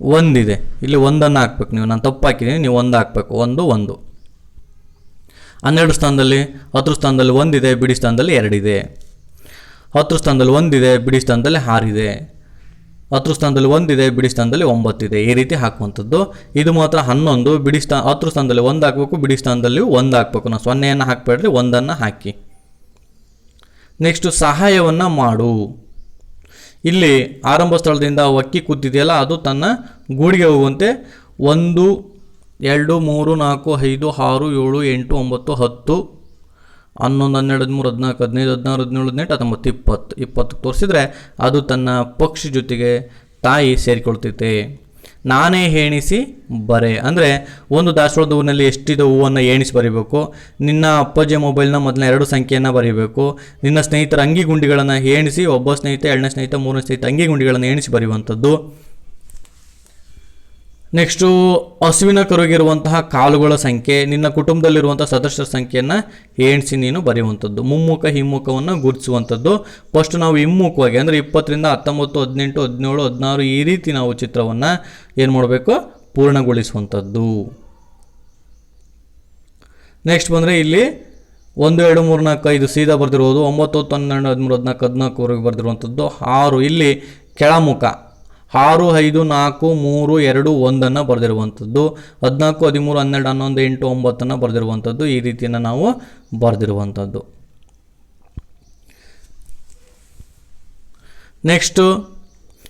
ಒಂದಿದೆ. ಇಲ್ಲಿ ಒಂದನ್ನು ಹಾಕ್ಬೇಕು ನೀವು. ನಾನು ತಪ್ಪು ಹಾಕಿದ್ದೀನಿ ನೀವು ಒಂದು ಹಾಕ್ಬೇಕು. ಒಂದು ಒಂದು. ಹನ್ನೆರಡು ಸ್ಥಾನದಲ್ಲಿ, ಹತ್ತು ಸ್ಥಾನದಲ್ಲಿ ಒಂದಿದೆ, ಬಿಡಿ ಸ್ಥಾನದಲ್ಲಿ ಎರಡಿದೆ. ಹತ್ತು ಸ್ಥಾನದಲ್ಲಿ ಒಂದಿದೆ, ಬಿಡಿ ಸ್ಥಾನದಲ್ಲಿ ಆರಿದೆ. ಹತ್ತು ಸ್ಥಾನದಲ್ಲಿ ಒಂದಿದೆ, ಬಿಡಿ ಸ್ಥಾನದಲ್ಲಿ ಒಂಬತ್ತಿದೆ. ಈ ರೀತಿ ಹಾಕುವಂಥದ್ದು. ಇದು ಮಾತ್ರ ಹನ್ನೊಂದು, ಬಿಡಿ ಸ್ಥಾನ, ಹತ್ತು ಸ್ಥಾನದಲ್ಲಿ ಒಂದು ಹಾಕಬೇಕು, ಬಿಡಿ ಸ್ಥಾನದಲ್ಲಿ ಒಂದು ಹಾಕಬೇಕು. ನಾವು ಸೊನ್ನೆಯನ್ನು ಹಾಕಬೇಡ್ರಿ, ಒಂದನ್ನು ಹಾಕಿ. ನೆಕ್ಸ್ಟು ಸಹಾಯವನ್ನು ಮಾಡು. ಇಲ್ಲಿ ಆರಂಭ ಸ್ಥಳದಿಂದ ಒಕ್ಕಿ ಕೂತಿದೆಯಲ್ಲ, ಅದು ತನ್ನ ಗೂಡಿಗೆ ಹೋಗುವಂತೆ. ಒಂದು, ಎರಡು, ಮೂರು, ನಾಲ್ಕು, ಐದು, ಆರು, ಏಳು, ಎಂಟು, ಒಂಬತ್ತು, ಹತ್ತು, ಹನ್ನೊಂದು, ಹನ್ನೆರಡು, ಹದಿಮೂರು, ಹದಿನಾಲ್ಕು, ಹದಿನೈದು, ಹದಿನಾರು, ಹದಿನೇಳು, ಹದಿನೆಂಟು, ಹತ್ತೊಂಬತ್ತು, ಇಪ್ಪತ್ತು ಇಪ್ಪತ್ತು ತೋರಿಸಿದ್ರೆ ಅದು ತನ್ನ ಪಕ್ಷಿ ಜೊತೆಗೆ ತಾಯಿ ಸೇರಿಕೊಳ್ತೈತೆ. ನಾನೇ ಎಣಿಸಿ ಬರೆ. ಅಂದರೆ ಒಂದು ದಾಸವಾಳದ ಹೂವಿನಲ್ಲಿ ಎಷ್ಟಿದೆ ಹೂವನ್ನು ಎಣಿಸಿ ಬರೀಬೇಕು, ನಿನ್ನ ಅಪ್ಪಾಜಿ ಮೊಬೈಲ್ನ ಮೊದಲನೇ ಎರಡು ಸಂಖ್ಯೆಯನ್ನು ಬರೀಬೇಕು, ನಿನ್ನ ಸ್ನೇಹಿತರ ಅಂಗಿ ಗುಂಡಿಗಳನ್ನು ಒಬ್ಬ ಸ್ನೇಹಿತ, ಎರಡನೇ ಸ್ನೇಹಿತ, ಮೂರನೇ ಸ್ನೇಹಿತ ಅಂಗಿ ಗುಂಡಿಗಳನ್ನು ಎಣಿಸಿ ಬರೆಯುವಂಥದ್ದು. ನೆಕ್ಸ್ಟು ಹಸುವಿನ ಕರುಗಿರುವಂತಹ ಕಾಲುಗಳ ಸಂಖ್ಯೆ, ನಿನ್ನ ಕುಟುಂಬದಲ್ಲಿರುವಂಥ ಸದಸ್ಯರ ಸಂಖ್ಯೆಯನ್ನು ಎಣಿಸಿ ನೀನು ಬರೆಯುವಂಥದ್ದು. ಮುಮ್ಮುಖ, ಹಿಮ್ಮುಖವನ್ನು ಗುರುತಿಸುವಂಥದ್ದು. ಫಸ್ಟ್ ನಾವು ಹಿಮ್ಮುಖವಾಗಿ, ಅಂದರೆ ಇಪ್ಪತ್ತರಿಂದ ಹತ್ತೊಂಬತ್ತು, ಹದಿನೆಂಟು, ಹದಿನೇಳು, ಹದಿನಾರು ಈ ರೀತಿ ನಾವು ಚಿತ್ರವನ್ನು ಏನು ಮಾಡಬೇಕು? ಪೂರ್ಣಗೊಳಿಸುವಂಥದ್ದು. ನೆಕ್ಸ್ಟ್ ಬಂದರೆ ಇಲ್ಲಿ ಒಂದು, ಎರಡು, ಮೂರು, ನಾಲ್ಕು, ಐದು ಸೀದಾ ಬರೆದಿರುವುದು ಒಂಬತ್ತು ಹತ್ತು ಹನ್ನೆರಡು, ಹದಿಮೂರು, ಹದಿನಾಲ್ಕು, ಹದಿನಾಲ್ಕುವರೆಗೆ ಬರೆದಿರುವಂಥದ್ದು. ಆರು, ಇಲ್ಲಿ ಕೆಳಮುಖ. ಆರು, ಐದು, ನಾಲ್ಕು, ಮೂರು, ಎರಡು, ಒಂದನ್ನು ಬರೆದಿರುವಂಥದ್ದು. ಹದಿನಾಲ್ಕು, ಹದಿಮೂರು, ಹನ್ನೆರಡು, ಹನ್ನೊಂದು, ಎಂಟು, ಒಂಬತ್ತನ್ನು ಬರೆದಿರುವಂಥದ್ದು. ಈ ರೀತಿಯನ್ನು ನಾವು ಬರೆದಿರುವಂಥದ್ದು. ನೆಕ್ಸ್ಟು,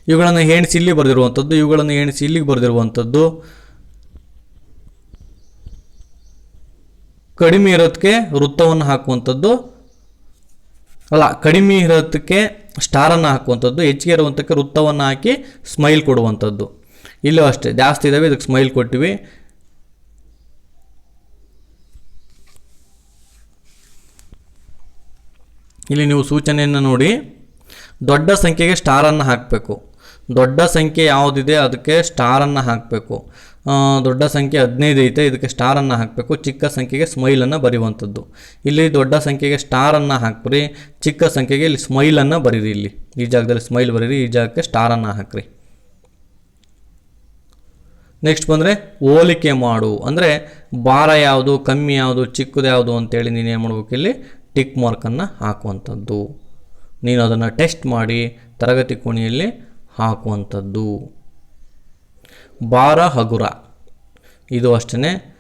ಇವುಗಳನ್ನು ಎಣಿಸಿ ಇಲ್ಲಿ ಬರೆದಿರುವಂಥದ್ದು. ಇವುಗಳನ್ನು ಎಣಿಸಿ ಇಲ್ಲಿಗೆ ಬರೆದಿರುವಂಥದ್ದು. ಕಡಿಮೆ ಇರೋದಕ್ಕೆ ವೃತ್ತವನ್ನು ಹಾಕುವಂಥದ್ದು. ಅಲ್ಲ, ಕಡಿಮೆ ಇರೋದಕ್ಕೆ ಸ್ಟಾರನ್ನು ಹಾಕುವಂಥದ್ದು ಹೆಚ್ಚಿಗೆ ಇರುವಂಥಕ್ಕೆ ವೃತ್ತವನ್ನು ಹಾಕಿ ಸ್ಮೈಲ್ ಕೊಡುವಂಥದ್ದು. ಇಲ್ಲೂ ಅಷ್ಟೇ, ಜಾಸ್ತಿ ಇದ್ದಾವೆ ಇದಕ್ಕೆ ಸ್ಮೈಲ್ ಕೊಟ್ಟಿವಿ. ಇಲ್ಲಿ ನೀವು ಸೂಚನೆಯನ್ನು ನೋಡಿ, ದೊಡ್ಡ ಸಂಖ್ಯೆಗೆ ಸ್ಟಾರನ್ನು ಹಾಕಬೇಕು. ದೊಡ್ಡ ಸಂಖ್ಯೆ ಯಾವುದಿದೆ, ಅದಕ್ಕೆ ಸ್ಟಾರನ್ನು ಹಾಕಬೇಕು. ದೊಡ್ಡ ಸಂಖ್ಯೆ ಹದಿನೈದು ಐತೆ, ಇದಕ್ಕೆ ಸ್ಟಾರನ್ನು ಹಾಕಬೇಕು. ಚಿಕ್ಕ ಸಂಖ್ಯೆಗೆ ಸ್ಮೈಲನ್ನು ಬರೆಯುವಂಥದ್ದು. ಇಲ್ಲಿ ದೊಡ್ಡ ಸಂಖ್ಯೆಗೆ ಸ್ಟಾರನ್ನು ಹಾಕ್ರಿ ಚಿಕ್ಕ ಸಂಖ್ಯೆಗೆ ಇಲ್ಲಿ ಸ್ಮೈಲನ್ನು ಬರೀರಿ ಇಲ್ಲಿ. ಈ ಜಾಗದಲ್ಲಿ ಸ್ಮೈಲ್ ಬರೀರಿ, ಈ ಜಾಗಕ್ಕೆ ಸ್ಟಾರನ್ನು ಹಾಕ್ರಿ. ನೆಕ್ಸ್ಟ್ ಬಂದರೆ ಹೋಲಿಕೆ ಮಾಡು. ಅಂದರೆ ಭಾರ ಯಾವುದು, ಕಮ್ಮಿ ಯಾವುದು, ಚಿಕ್ಕದು ಯಾವುದು ಅಂತೇಳಿ ನೀನು ಏನು ಮಾಡ್ಬೇಕು ಇಲ್ಲಿ? ಟಿಕ್ ಮಾರ್ಕನ್ನು ಹಾಕುವಂಥದ್ದು. ನೀನು ಅದನ್ನು ಟೆಸ್ಟ್ ಮಾಡಿ ತರಗತಿ ಕೋಣೆಯಲ್ಲಿ ಹಾಕುವಂಥದ್ದು. ಭಾರ ಹಗುರ. ಇದು ಅಷ್ಟೇ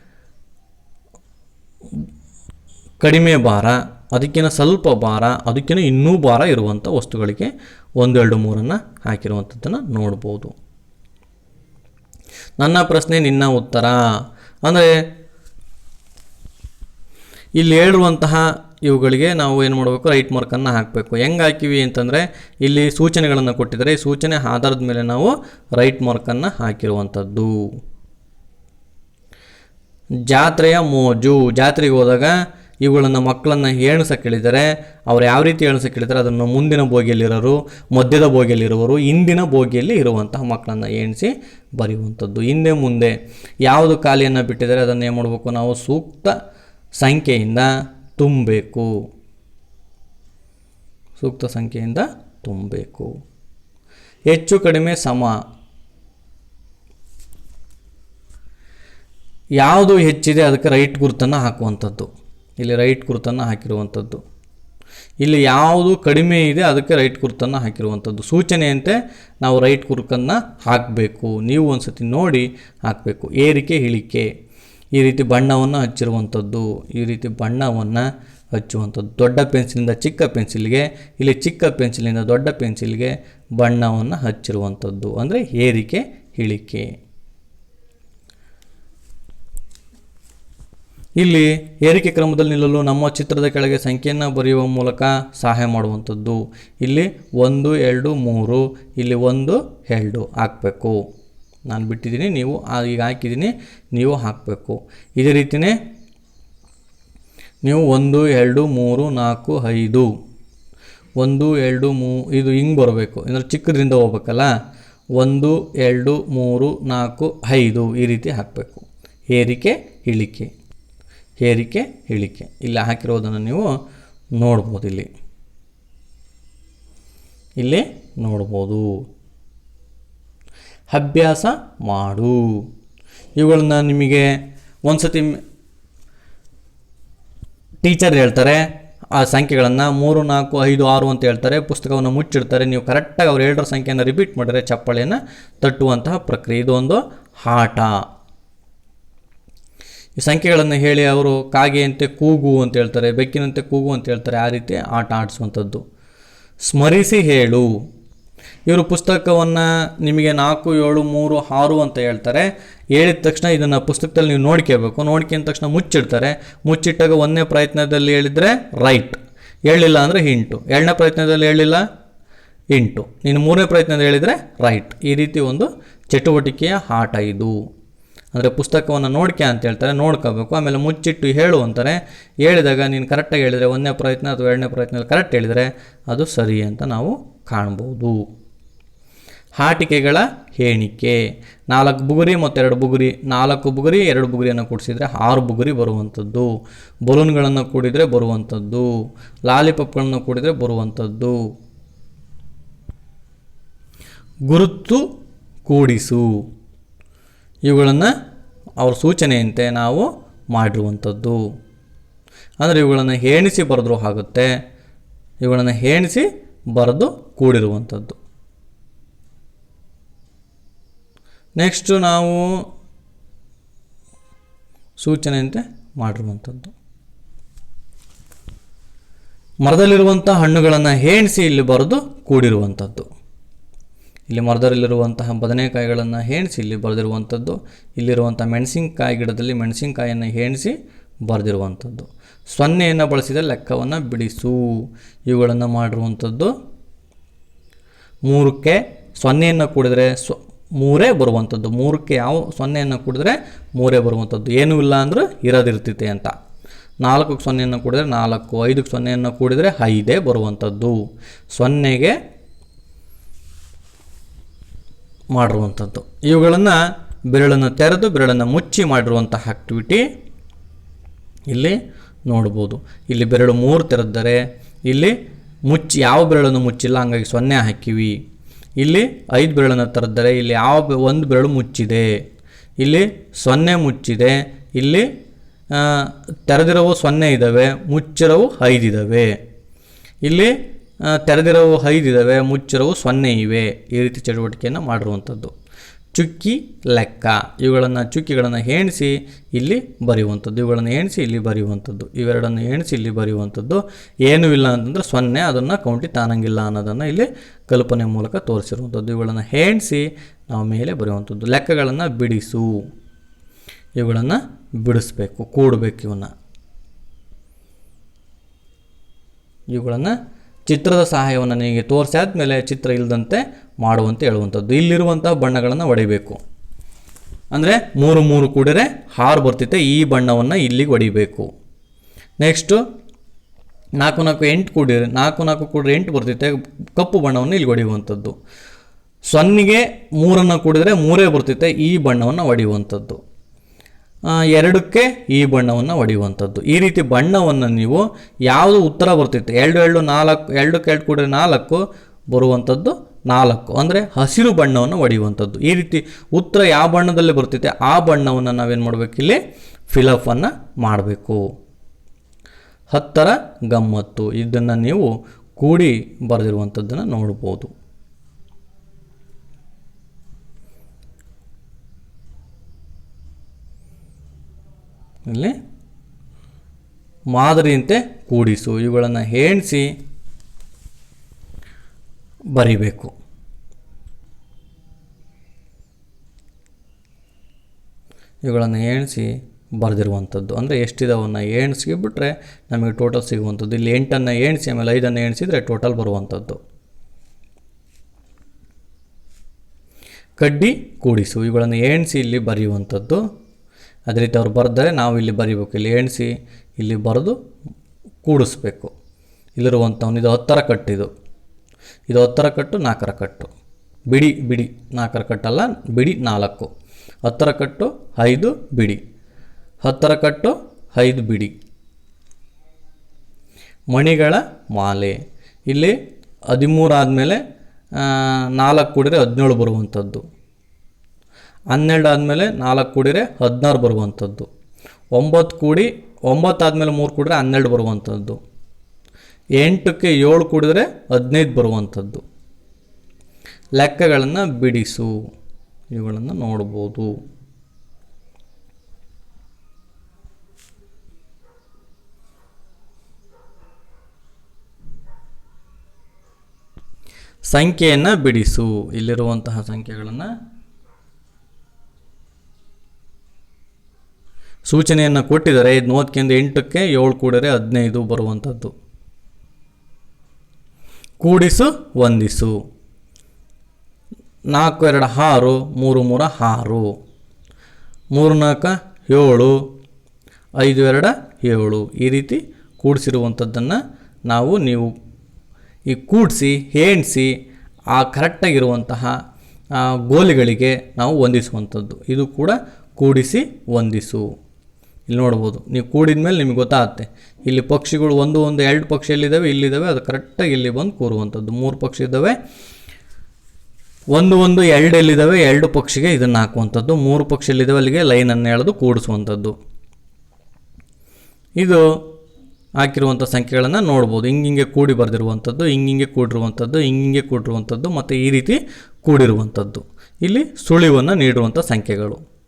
ಕಡಿಮೆ ಭಾರ ಅದಕ್ಕಿಂತ ಸ್ವಲ್ಪ ಭಾರ ಅದಕ್ಕಿಂತ ಇನ್ನೂ ಭಾರ ಇರುವಂಥ ವಸ್ತುಗಳಿಗೆ ಒಂದೆರಡು ಮೂರನ್ನು ಹಾಕಿರುವಂಥದ್ದನ್ನು ನೋಡ್ಬೋದು. ನನ್ನ ಪ್ರಶ್ನೆ, ನಿನ್ನ ಉತ್ತರ. ಅಂದರೆ, ಇಲ್ಲಿ ಹೇಳಿರುವಂತಹ ಇವುಗಳಿಗೆ ನಾವು ಏನು ಮಾಡಬೇಕು? ರೈಟ್ ಮಾರ್ಕನ್ನು ಹಾಕಬೇಕು. ಹೆಂಗೆ ಹಾಕಿವಿ ಅಂತಂದರೆ, ಇಲ್ಲಿ ಸೂಚನೆಗಳನ್ನು ಕೊಟ್ಟಿದ್ದಾರೆ. ಈ ಸೂಚನೆ ಆಧಾರದ ಮೇಲೆ ನಾವು ರೈಟ್ ಮಾರ್ಕನ್ನು ಹಾಕಿರುವಂಥದ್ದು. ಜಾತ್ರೆಯ ಮೋಜು. ಜಾತ್ರೆಗೆ ಹೋದಾಗ ಇವುಗಳನ್ನು ಮಕ್ಕಳನ್ನು ಎಣಿಸಕ್ಕೆ ಕೇಳಿದರೆ ಅವ್ರು ಯಾವ ರೀತಿ ಎಣಿಸಕ್ಕೆ ಕೇಳಿದರೆ ಅದನ್ನು ಮುಂದಿನ ಬೋಗಿಯಲ್ಲಿರೋರು ಮಧ್ಯದ ಬೋಗಿಯಲ್ಲಿರುವರು ಹಿಂದಿನ ಬೋಗಿಯಲ್ಲಿ ಇರುವಂತಹ ಮಕ್ಕಳನ್ನು ಎಣಿಸಿ ಬರೆಯುವಂಥದ್ದು. ಹಿಂದೆ ಮುಂದೆ ಯಾವುದು ಖಾಲಿಯನ್ನು ಬಿಟ್ಟಿದರೆ ಅದನ್ನು ಏನು ಮಾಡಬೇಕು ನಾವು? ಸೂಕ್ತ ಸಂಖ್ಯೆಯಿಂದ ತುಂಬಬೇಕು. ಸೂಕ್ತ ಸಂಖ್ಯೆಯಿಂದ ತುಂಬಬೇಕು. ಹೆಚ್ಚು ಕಡಿಮೆ ಸಮ. ಯಾವುದು ಹೆಚ್ಚಿದೆ ಅದಕ್ಕೆ ರೈಟ್ ಗುರುತನ್ನು ಹಾಕುವಂಥದ್ದು. ಇಲ್ಲಿ ರೈಟ್ ಗುರುತನ್ನು ಹಾಕಿರುವಂಥದ್ದು. ಇಲ್ಲಿ ಯಾವುದು ಕಡಿಮೆ ಇದೆ ಅದಕ್ಕೆ ರೈಟ್ ಗುರುತನ್ನು ಹಾಕಿರುವಂಥದ್ದು. ಸೂಚನೆಯಂತೆ ನಾವು ರೈಟ್ ಗುರುಕನ್ನು ಹಾಕಬೇಕು. ನೀವು ಒಂದು ನೋಡಿ ಹಾಕಬೇಕು. ಏರಿಕೆ, ಇಳಿಕೆ. ಈ ರೀತಿ ಬಣ್ಣವನ್ನು ಹಚ್ಚಿರುವಂಥದ್ದು, ಈ ರೀತಿ ಬಣ್ಣವನ್ನು ಹಚ್ಚುವಂಥದ್ದು. ದೊಡ್ಡ ಪೆನ್ಸಿಲಿಂದ ಚಿಕ್ಕ ಪೆನ್ಸಿಲ್ಗೆ, ಇಲ್ಲಿ ಚಿಕ್ಕ ಪೆನ್ಸಿಲಿಂದ ದೊಡ್ಡ ಪೆನ್ಸಿಲ್ಗೆ ಬಣ್ಣವನ್ನು ಹಚ್ಚಿರುವಂಥದ್ದು. ಅಂದರೆ ಏರಿಕೆ, ಇಳಿಕೆ. ಇಲ್ಲಿ ಏರಿಕೆ ಕ್ರಮದಲ್ಲಿ ನಿಲ್ಲಲು ನಮ್ಮ ಚಿತ್ರದ ಕೆಳಗೆ ಸಂಖ್ಯೆಯನ್ನು ಬರೆಯುವ ಮೂಲಕ ಸಹಾಯ ಮಾಡುವಂಥದ್ದು. ಇಲ್ಲಿ ಒಂದು, ಎರಡು, ಮೂರು, ಇಲ್ಲಿ ಒಂದು, ಎರಡು ಹಾಕಬೇಕು. ನಾನು ಬಿಟ್ಟಿದ್ದೀನಿ, ನೀವು ಈಗ ಹಾಕಿದ್ದೀನಿ, ನೀವು ಹಾಕಬೇಕು. ಇದೇ ರೀತಿಯೇ ನೀವು ಒಂದು, ಎರಡು, ಮೂರು, ನಾಲ್ಕು, ಐದು. ಒಂದು, ಎರಡು, ಮೂ, ಇದು ಹಿಂಗೆ ಬರಬೇಕು. ಅಂದರೆ ಚಿಕ್ಕದ್ರಿಂದ ಹೋಗ್ಬೇಕಲ್ಲ? ಒಂದು, ಎರಡು, ಮೂರು, ನಾಲ್ಕು, ಐದು ಈ ರೀತಿ ಹಾಕಬೇಕು. ಏರಿಕೆ ಇಳಿಕೆ. ಏರಿಕೆ ಇಳಿಕೆ. ಇಲ್ಲಿ ಹಾಕಿರೋದನ್ನು ನೀವು ನೋಡ್ಬೋದು ಇಲ್ಲಿ. ಇಲ್ಲಿ ನೋಡ್ಬೋದು. ಅಭ್ಯಾಸ ಮಾಡು. ಇವುಗಳನ್ನ ನಿಮಗೆ ಒಂದು ಸತಿ ಟೀಚರ್ ಹೇಳ್ತಾರೆ, ಆ ಸಂಖ್ಯೆಗಳನ್ನು ಮೂರು, ನಾಲ್ಕು, ಐದು, ಆರು ಅಂತ ಹೇಳ್ತಾರೆ, ಪುಸ್ತಕವನ್ನು ಮುಚ್ಚಿಡ್ತಾರೆ, ನೀವು ಕರೆಕ್ಟಾಗಿ ಅವ್ರು ಹೇಳಿರೋ ಸಂಖ್ಯೆಯನ್ನು ರಿಪೀಟ್ ಮಾಡಿದ್ರೆ ಚಪ್ಪಳೆಯನ್ನು ತಟ್ಟುವಂತಹ ಪ್ರಕ್ರಿಯೆ. ಇದೊಂದು ಆಟ. ಈ ಸಂಖ್ಯೆಗಳನ್ನು ಹೇಳಿ ಅವರು ಕಾಗೆಯಂತೆ ಕೂಗು ಅಂತ ಹೇಳ್ತಾರೆ, ಬೆಕ್ಕಿನಂತೆ ಕೂಗು ಅಂತ ಹೇಳ್ತಾರೆ, ಆ ರೀತಿ ಆಟ ಆಡಿಸುವಂಥದ್ದು. ಸ್ಮರಿಸಿ ಹೇಳು. ಇವರು ಪುಸ್ತಕವನ್ನು ನಿಮಗೆ ನಾಲ್ಕು, ಏಳು, ಮೂರು, ಆರು ಅಂತ ಹೇಳ್ತಾರೆ. ಹೇಳಿದ ತಕ್ಷಣ ಇದನ್ನು ಪುಸ್ತಕದಲ್ಲಿ ನೀವು ನೋಡ್ಕೋಬೇಕು ನೋಡ್ಕೊಂಡ ತಕ್ಷಣ ಮುಚ್ಚಿಡ್ತಾರೆ. ಮುಚ್ಚಿಟ್ಟಾಗ ಒಂದನೇ ಪ್ರಯತ್ನದಲ್ಲಿ ಹೇಳಿದರೆ ರೈಟ್. ಹೇಳಿಲ್ಲ ಅಂದರೆ ಹಿಂಟು ಎರಡನೇ ಪ್ರಯತ್ನದಲ್ಲಿ ಹೇಳಿಲ್ಲ ಇಂಟು. ನೀನು ಮೂರನೇ ಪ್ರಯತ್ನದಲ್ಲಿ ಹೇಳಿದರೆ ರೈಟ್. ಈ ರೀತಿ ಒಂದು ಚಟುವಟಿಕೆಯ ಆಟ ಇದು. ಅಂದರೆ ಪುಸ್ತಕವನ್ನು ನೋಡ್ಕೆ ಅಂತ ಹೇಳ್ತಾರೆ. ನೋಡ್ಕೋಬೇಕು. ಆಮೇಲೆ ಮುಚ್ಚಿಟ್ಟು ಹೇಳು ಅಂತಾರೆ. ಹೇಳಿದಾಗ ನೀನು ಕರೆಕ್ಟಾಗಿ ಹೇಳಿದರೆ ಒಂದನೇ ಪ್ರಯತ್ನ ಅಥವಾ ಎರಡನೇ ಪ್ರಯತ್ನದಲ್ಲಿ ಕರೆಕ್ಟ್ ಹೇಳಿದರೆ ಅದು ಸರಿ ಅಂತ ನಾವು ಕಾಣ್ಬೋದು. ಹಾಟಿಕೆಗಳ ಹೇಣಿಕೆ ನಾಲ್ಕು ಬುಗುರಿ ಮತ್ತು ಎರಡು ಬುಗುರಿ, ನಾಲ್ಕು ಬುಗುರಿ, ಎರಡು ಬುಗುರಿಯನ್ನು ಕೂಡಿಸಿದರೆ ಆರು ಬುಗುರಿ ಬರುವಂಥದ್ದು. ಬಲೂನ್ಗಳನ್ನು ಕೂಡಿದರೆ ಬರುವಂಥದ್ದು. ಲಾಲಿಪಾಪ್ಗಳನ್ನು ಕೂಡಿದರೆ ಬರುವಂಥದ್ದು. ಗುರುತು ಕೂಡಿಸು. ಇವುಗಳನ್ನು ಅವ್ರ ಸೂಚನೆಯಂತೆ ನಾವು ಮಾಡಿರುವಂಥದ್ದು. ಅಂದರೆ ಇವುಗಳನ್ನು ಹೇಣಿಸಿ ಬರೆದ್ರೂ ಆಗುತ್ತೆ. ಇವುಗಳನ್ನು ಹೇಣಿಸಿ ಬರೆದು ಕೂಡಿರುವಂಥದ್ದು. ನೆಕ್ಸ್ಟು ನಾವು ಸೂಚನೆಯಂತೆ ಮಾಡಿರುವಂಥದ್ದು. ಮರದಲ್ಲಿರುವಂಥ ಹಣ್ಣುಗಳನ್ನು ಹೇಣಿಸಿ ಇಲ್ಲಿ ಬರೆದು ಕೂಡಿರುವಂಥದ್ದು. ಇಲ್ಲಿ ಮರದಲ್ಲಿರುವಂತಹ ಬದನೆಕಾಯಿಗಳನ್ನು ಹೇಣಿಸಿ ಇಲ್ಲಿ ಬರೆದಿರುವಂಥದ್ದು. ಇಲ್ಲಿರುವಂಥ ಮೆಣಸಿನಕಾಯಿ ಗಿಡದಲ್ಲಿ ಮೆಣಸಿನಕಾಯಿಯನ್ನು ಹೇಣಿಸಿ ಬರೆದಿರುವಂಥದ್ದು. ಸೊನ್ನೆಯನ್ನು ಬಳಸಿದ ಲೆಕ್ಕವನ್ನು ಬಿಡಿಸು. ಇವುಗಳನ್ನು ಮಾಡಿರುವಂಥದ್ದು. ಮೂರಕ್ಕೆ ಸೊನ್ನೆಯನ್ನು ಕೂಡಿದರೆ ಸ್ವ ಮೂರೇ ಬರುವಂಥದ್ದು ಮೂರಕ್ಕೆ ಯಾವ ಸೊನ್ನೆಯನ್ನು ಕುಡಿದ್ರೆ ಮೂರೇ ಬರುವಂಥದ್ದು ಏನೂ ಇಲ್ಲ ಅಂದ್ರೆ ಇರೋದಿರ್ತೈತೆ ಅಂತ. ನಾಲ್ಕಕ್ಕೆ ಸೊನ್ನೆಯನ್ನು ಕೂಡಿದ್ರೆ ನಾಲ್ಕು, ಐದಕ್ಕೆ ಸೊನ್ನೆಯನ್ನು ಕೂಡಿದರೆ ಐದೇ ಬರುವಂಥದ್ದು ಸೊನ್ನೆಗೆ ಮಾಡಿರುವಂಥದ್ದು ಇವುಗಳನ್ನು ಬೆರಳನ್ನು ತೆರೆದು ಬೆರಳನ್ನು ಮುಚ್ಚಿ ಮಾಡಿರುವಂತಹ ಆಕ್ಟಿವಿಟಿ ಇಲ್ಲಿ ನೋಡ್ಬೋದು. ಇಲ್ಲಿ ಬೆರಳು ಮೂರು ತೆರೆದರೆ ಇಲ್ಲಿ ಮುಚ್ಚಿ, ಯಾವ ಬೆರಳನ್ನು ಮುಚ್ಚಿಲ್ಲ, ಹಂಗಾಗಿ ಸೊನ್ನೆ ಹಾಕಿವಿ. ಇಲ್ಲಿ ಐದು ಬೆರಳನ್ನು ತರದ್ದರೆ, ಇಲ್ಲಿ ಯಾವ ಒಂದು ಬೆರಳು ಮುಚ್ಚಿದೆ. ಇಲ್ಲಿ ಸೊನ್ನೆ ಮುಚ್ಚಿದೆ. ಇಲ್ಲಿ ತೆರೆದಿರೋವು ಸೊನ್ನೆ ಇದ್ದಾವೆ ಮುಚ್ಚಿರೋವು ಐದಿದ್ದಾವೆ ಇಲ್ಲಿ ತೆರೆದಿರೋವು ಐದಿದ್ದಾವೆ ಮುಚ್ಚಿರೋವು ಸೊನ್ನೆ ಇವೆ. ಈ ರೀತಿ ಚಟುವಟಿಕೆಯನ್ನು ಮಾಡಿರುವಂಥದ್ದು. ಚುಕ್ಕಿ ಲೆಕ್ಕ. ಇವುಗಳನ್ನು ಚುಕ್ಕಿಗಳನ್ನು ಎಣಿಸಿ ಇಲ್ಲಿ ಬರೆಯುವಂಥದ್ದು. ಇವುಗಳನ್ನು ಎಣಿಸಿ ಇಲ್ಲಿ ಬರೆಯುವಂಥದ್ದು. ಇವೆರಡನ್ನು ಎಣಿಸಿ ಇಲ್ಲಿ ಬರೆಯುವಂಥದ್ದು. ಏನೂ ಇಲ್ಲ ಅಂತಂದರೆ ಸೊನ್ನೆ, ಅದನ್ನು ಕೌಂಟಿ ತಾನಂಗಿಲ್ಲ ಅನ್ನೋದನ್ನು ಇಲ್ಲಿ ಕಲ್ಪನೆ ಮೂಲಕ ತೋರಿಸಿರುವಂಥದ್ದು. ಇವುಗಳನ್ನು ಎಣಿಸಿ ನಾವು ಮೇಲೆ ಬರೆಯುವಂಥದ್ದು. ಲೆಕ್ಕಗಳನ್ನು ಬಿಡಿಸು. ಇವುಗಳನ್ನು ಬಿಡಿಸ್ಬೇಕು, ಕೂಡಬೇಕು ಇವನ್ನ. ಇವುಗಳನ್ನು ಚಿತ್ರದ ಸಹಾಯವನ್ನು ನಿಮಗೆ ತೋರಿಸಾದ್ಮೇಲೆ ಚಿತ್ರ ಇಲ್ಲದಂತೆ ಮಾಡುವಂತೆ ಹೇಳುವಂಥದ್ದು. ಇಲ್ಲಿರುವಂಥ ಬಣ್ಣಗಳನ್ನು ಹೊಡಿಬೇಕು ಅಂದರೆ ಮೂರು ಮೂರು ಕೂಡಿದರೆ ಹಾರು ಬರ್ತೈತೆ ಈ ಬಣ್ಣವನ್ನು ಇಲ್ಲಿಗೆ ಹೊಡಿಬೇಕು ನೆಕ್ಸ್ಟು ನಾಲ್ಕು ನಾಲ್ಕು ಎಂಟು ಕೂಡಿದರೆ, ನಾಲ್ಕು ನಾಲ್ಕು ಕೂಡಿದ್ರೆ ಎಂಟು ಬರ್ತೈತೆ ಕಪ್ಪು ಬಣ್ಣವನ್ನು ಇಲ್ಲಿ ಹೊಡೆಯುವಂಥದ್ದು ಸೊನ್ನೆಗೆ ಮೂರನ್ನು ಕೂಡಿದರೆ ಮೂರೇ ಬರ್ತೈತೆ ಈ ಬಣ್ಣವನ್ನು ಹೊಡೆಯುವಂಥದ್ದು ಎರಡಕ್ಕೆ ಈ ಬಣ್ಣವನ್ನು ಹೊಡೆಯುವಂಥದ್ದು ಈ ರೀತಿ ಬಣ್ಣವನ್ನು ನೀವು ಯಾವುದು ಉತ್ತರ ಬರ್ತಿತ್ತು? ಎರಡು ಎರಡು, ನಾಲ್ಕು, ಎರಡಕ್ಕೆ ಎರಡು ಕೂಡಿದ್ರೆ ನಾಲ್ಕು ಬರುವಂಥದ್ದು ನಾಲ್ಕು. ಅಂದರೆ ಹಸಿರು ಬಣ್ಣವನ್ನು ಹೊಡೆಯುವಂಥದ್ದು ಈ ರೀತಿ ಉತ್ತರ ಯಾವ ಬಣ್ಣದಲ್ಲಿ ಬರ್ತೈತೆ ಆ ಬಣ್ಣವನ್ನು ನಾವೇನು ಮಾಡಬೇಕು ಇಲ್ಲಿ? ಫಿಲಫನ್ನು ಮಾಡಬೇಕು. ಹತ್ತರ ಗಮ್ಮತ್ತು. ಇದನ್ನು ನೀವು ಕೂಡಿ ಬರೆದಿರುವಂಥದ್ದನ್ನು ನೋಡ್ಬೋದು. ಇಲ್ಲಿ ಮಾದರಿಯಂತೆ ಕೂಡಿಸು. ಇವುಗಳನ್ನು ಹೇಣಿಸಿ ಬರಿಬೇಕು. ಇವುಗಳನ್ನು ಎಣಿಸಿ ಬರೆದಿರುವಂಥದ್ದು. ಅಂದರೆ ಎಷ್ಟಿದಾವನ್ನ ಎಣಿಸಿ ಬಿಟ್ಟರೆ ನಮಗೆ ಟೋಟಲ್ ಸಿಗುವಂಥದ್ದು. ಇಲ್ಲಿ ಎಂಟನ್ನು ಎಣಿಸಿ ಆಮೇಲೆ ಐದನ್ನು ಎಣಿಸಿದರೆ ಟೋಟಲ್ ಬರುವಂಥದ್ದು. ಕಡ್ಡಿ ಕೂಡಿಸು. ಇವುಗಳನ್ನು ಎಣಿಸಿ ಇಲ್ಲಿ ಬರೆಯುವಂಥದ್ದು. ಅದೇ ರೀತಿ ಅವ್ರು ಬರೆದರೆ ನಾವು ಇಲ್ಲಿ ಬರೀಬೇಕು. ಇಲ್ಲಿ ಎಣಿಸಿ, ಇಲ್ಲಿ ಬರೆದು ಕೂಡಿಸ್ಬೇಕು. ಇಲ್ಲಿರುವಂಥವ್ನು, ಇದು ಹತ್ತರ ಕಟ್ಟಿದು ಇದು. ಹತ್ತರ ಕಟ್ಟು, ನಾಲ್ಕರ ಕಟ್ಟು. ಬಿಡಿ ಬಿಡಿ, ನಾಲ್ಕರ ಕಟ್ಟಲ್ಲ, ಬಿಡಿ, ನಾಲ್ಕು. ಹತ್ತರ ಕಟ್ಟು, ಐದು, ಬಿಡಿ. ಹತ್ತರ ಕಟ್ಟು, ಐದು, ಬಿಡಿ. ಮಣಿಗಳ ಮಾಲೆ. ಇಲ್ಲಿ ಹದಿಮೂರು ಆದಮೇಲೆ ನಾಲ್ಕು ಕೂಡಿದ್ರೆ ಹದಿನೇಳು ಬರುವಂಥದ್ದು. ಹನ್ನೆರಡು ಆದಮೇಲೆ ನಾಲ್ಕು ಕೂಡಿರೆ ಹದಿನಾರು ಬರುವಂಥದ್ದು. ಒಂಬತ್ತು ಕೂಡಿ, ಒಂಬತ್ತು ಆದಮೇಲೆ ಮೂರು ಕೂಡಿದ್ರೆ ಹನ್ನೆರಡು ಬರುವಂಥದ್ದು. ಎಂಟಕ್ಕೆ ಏಳು ಕೂಡಿದ್ರೆ ಹದಿನೈದು ಬರುವಂಥದ್ದು. ಲೆಕ್ಕಗಳನ್ನು ಬಿಡಿಸು. ಇವುಗಳನ್ನು ನೋಡ್ಬೋದು. ಸಂಖ್ಯೆಯನ್ನು ಬಿಡಿಸು. ಇಲ್ಲಿರುವಂತಹ ಸಂಖ್ಯೆಗಳನ್ನು ಸೂಚನೆಯನ್ನು ಕೊಟ್ಟಿದ್ದಾರೆ. ಐದು ಮೂವತ್ತಕ್ಕಿಂತ ಎಂಟಕ್ಕೆ ಏಳು ಕೂಡಿದರೆ ಹದಿನೈದು ಬರುವಂಥದ್ದು. ಕೂಡಿಸು ಒಂದಿಸು ನಾಲ್ಕು, ಎರಡು, ಆರು, ಮೂರು ಮೂರು, ಆರು. ಮೂರು, ನಾಲ್ಕು, ಏಳು. ಐದು, ಎರಡು, ಏಳು. ಈ ರೀತಿ ಕೂಡಿಸಿರುವಂಥದ್ದನ್ನು ನಾವು, ನೀವು ಈ ಕೂಡಿಸಿ, ಹೇಣಿಸಿ, ಆ ಕರೆಕ್ಟಾಗಿರುವಂತಹ ಗೋಲಿಗಳಿಗೆ ನಾವು ಹೊಂದಿಸುವಂಥದ್ದು ಇದು ಕೂಡ ಕೂಡಿಸಿ ಹೊಂದಿಸು ಇಲ್ಲಿ ನೋಡ್ಬೋದು. ನೀವು ಕೂಡಿದ ಮೇಲೆ ನಿಮಗೆ ಗೊತ್ತಾಗುತ್ತೆ. ಇಲ್ಲಿ ಪಕ್ಷಿಗಳು ಒಂದು ಒಂದು, ಎರಡು ಪಕ್ಷಿ ಎಲ್ಲಿದ್ದಾವೆ, ಇಲ್ಲಿದ್ದಾವೆ, ಅದು ಕರೆಕ್ಟಾಗಿ ಇಲ್ಲಿ ಬಂದು ಕೂರುವಂಥದ್ದು. ಮೂರು ಪಕ್ಷಿ ಇದ್ದಾವೆ, ಒಂದು ಒಂದು, ಎರಡು ಎಲ್ಲಿದ್ದಾವೆ, ಎರಡು ಪಕ್ಷಿಗೆ ಇದನ್ನು ಹಾಕುವಂಥದ್ದು. ಮೂರು ಪಕ್ಷಿ ಎಲ್ಲಿದ್ದಾವೆ, ಅಲ್ಲಿಗೆ ಲೈನನ್ನು ಎಳೆದು ಕೂಡಿಸುವಂಥದ್ದು. ಇದು ಹಾಕಿರುವಂಥ ಸಂಖ್ಯೆಗಳನ್ನು ನೋಡ್ಬೋದು. ಹಿಂಗಿಂಗೆ ಕೂಡಿ ಬರೆದಿರುವಂಥದ್ದು ಹಿಂಗಿಂಗೆ ಕೂಡಿರುವಂಥದ್ದು ಹಿಂಗಿಂಗೆ ಕೂಡಿರುವಂಥದ್ದು, ಮತ್ತು ಈ ರೀತಿ ಕೂಡಿರುವಂಥದ್ದು. ಇಲ್ಲಿ ಸುಳಿವನ್ನು ನೀಡುವಂಥ ಸಂಖ್ಯೆಗಳು.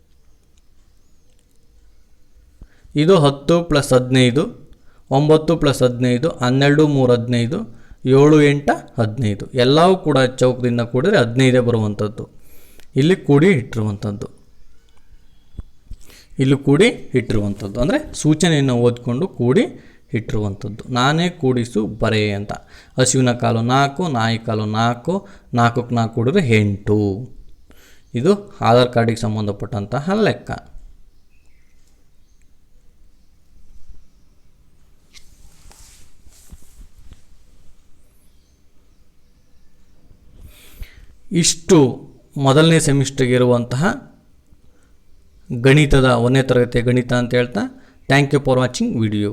ಇದು ಹತ್ತು ಪ್ಲಸ್ ಹದಿನೈದು, ಒಂಬತ್ತು ಪ್ಲಸ್ ಹದಿನೈದು, ಹನ್ನೆರಡು ಮೂರು ಹದಿನೈದು, ಏಳು ಎಂಟ ಹದಿನೈದು. ಎಲ್ಲವೂ ಕೂಡ ಚೌಕದಿಂದ ಕೂಡಿದರೆ ಹದಿನೈದೇ ಬರುವಂಥದ್ದು. ಇಲ್ಲಿ ಕೂಡಿ ಇಟ್ಟಿರುವಂಥದ್ದು. ಇಲ್ಲಿ ಕೂಡಿ ಇಟ್ಟಿರುವಂಥದ್ದು. ಅಂದರೆ ಸೂಚನೆಯನ್ನು ಓದಿಕೊಂಡು ಕೂಡಿ ಇಟ್ಟಿರುವಂಥದ್ದು. ನಾನೇ ಕೂಡಿಸು, ಬರೆ ಅಂತ. ಹಸುವಿನ ಕಾಲು ನಾಲ್ಕು, ನಾಯಿ ಕಾಲು ನಾಲ್ಕು ನಾಲ್ಕಕ್ಕೆ ನಾಲ್ಕು ಕೂಡಿದ್ರೆ ಎಂಟು. ಇದು ಆಧಾರ್ ಕಾರ್ಡಿಗೆ ಸಂಬಂಧಪಟ್ಟಂತಹ ಲೆಕ್ಕ. ಇಷ್ಟು ಮೊದಲನೇ ಸೆಮಿಸ್ಟರ್ಗೆ ಇರುವಂತಹ ಗಣಿತದ ಒಂದನೇ ತರಗತಿಯ ಗಣಿತ ಅಂತ ಹೇಳ್ತಾ thank you for watching video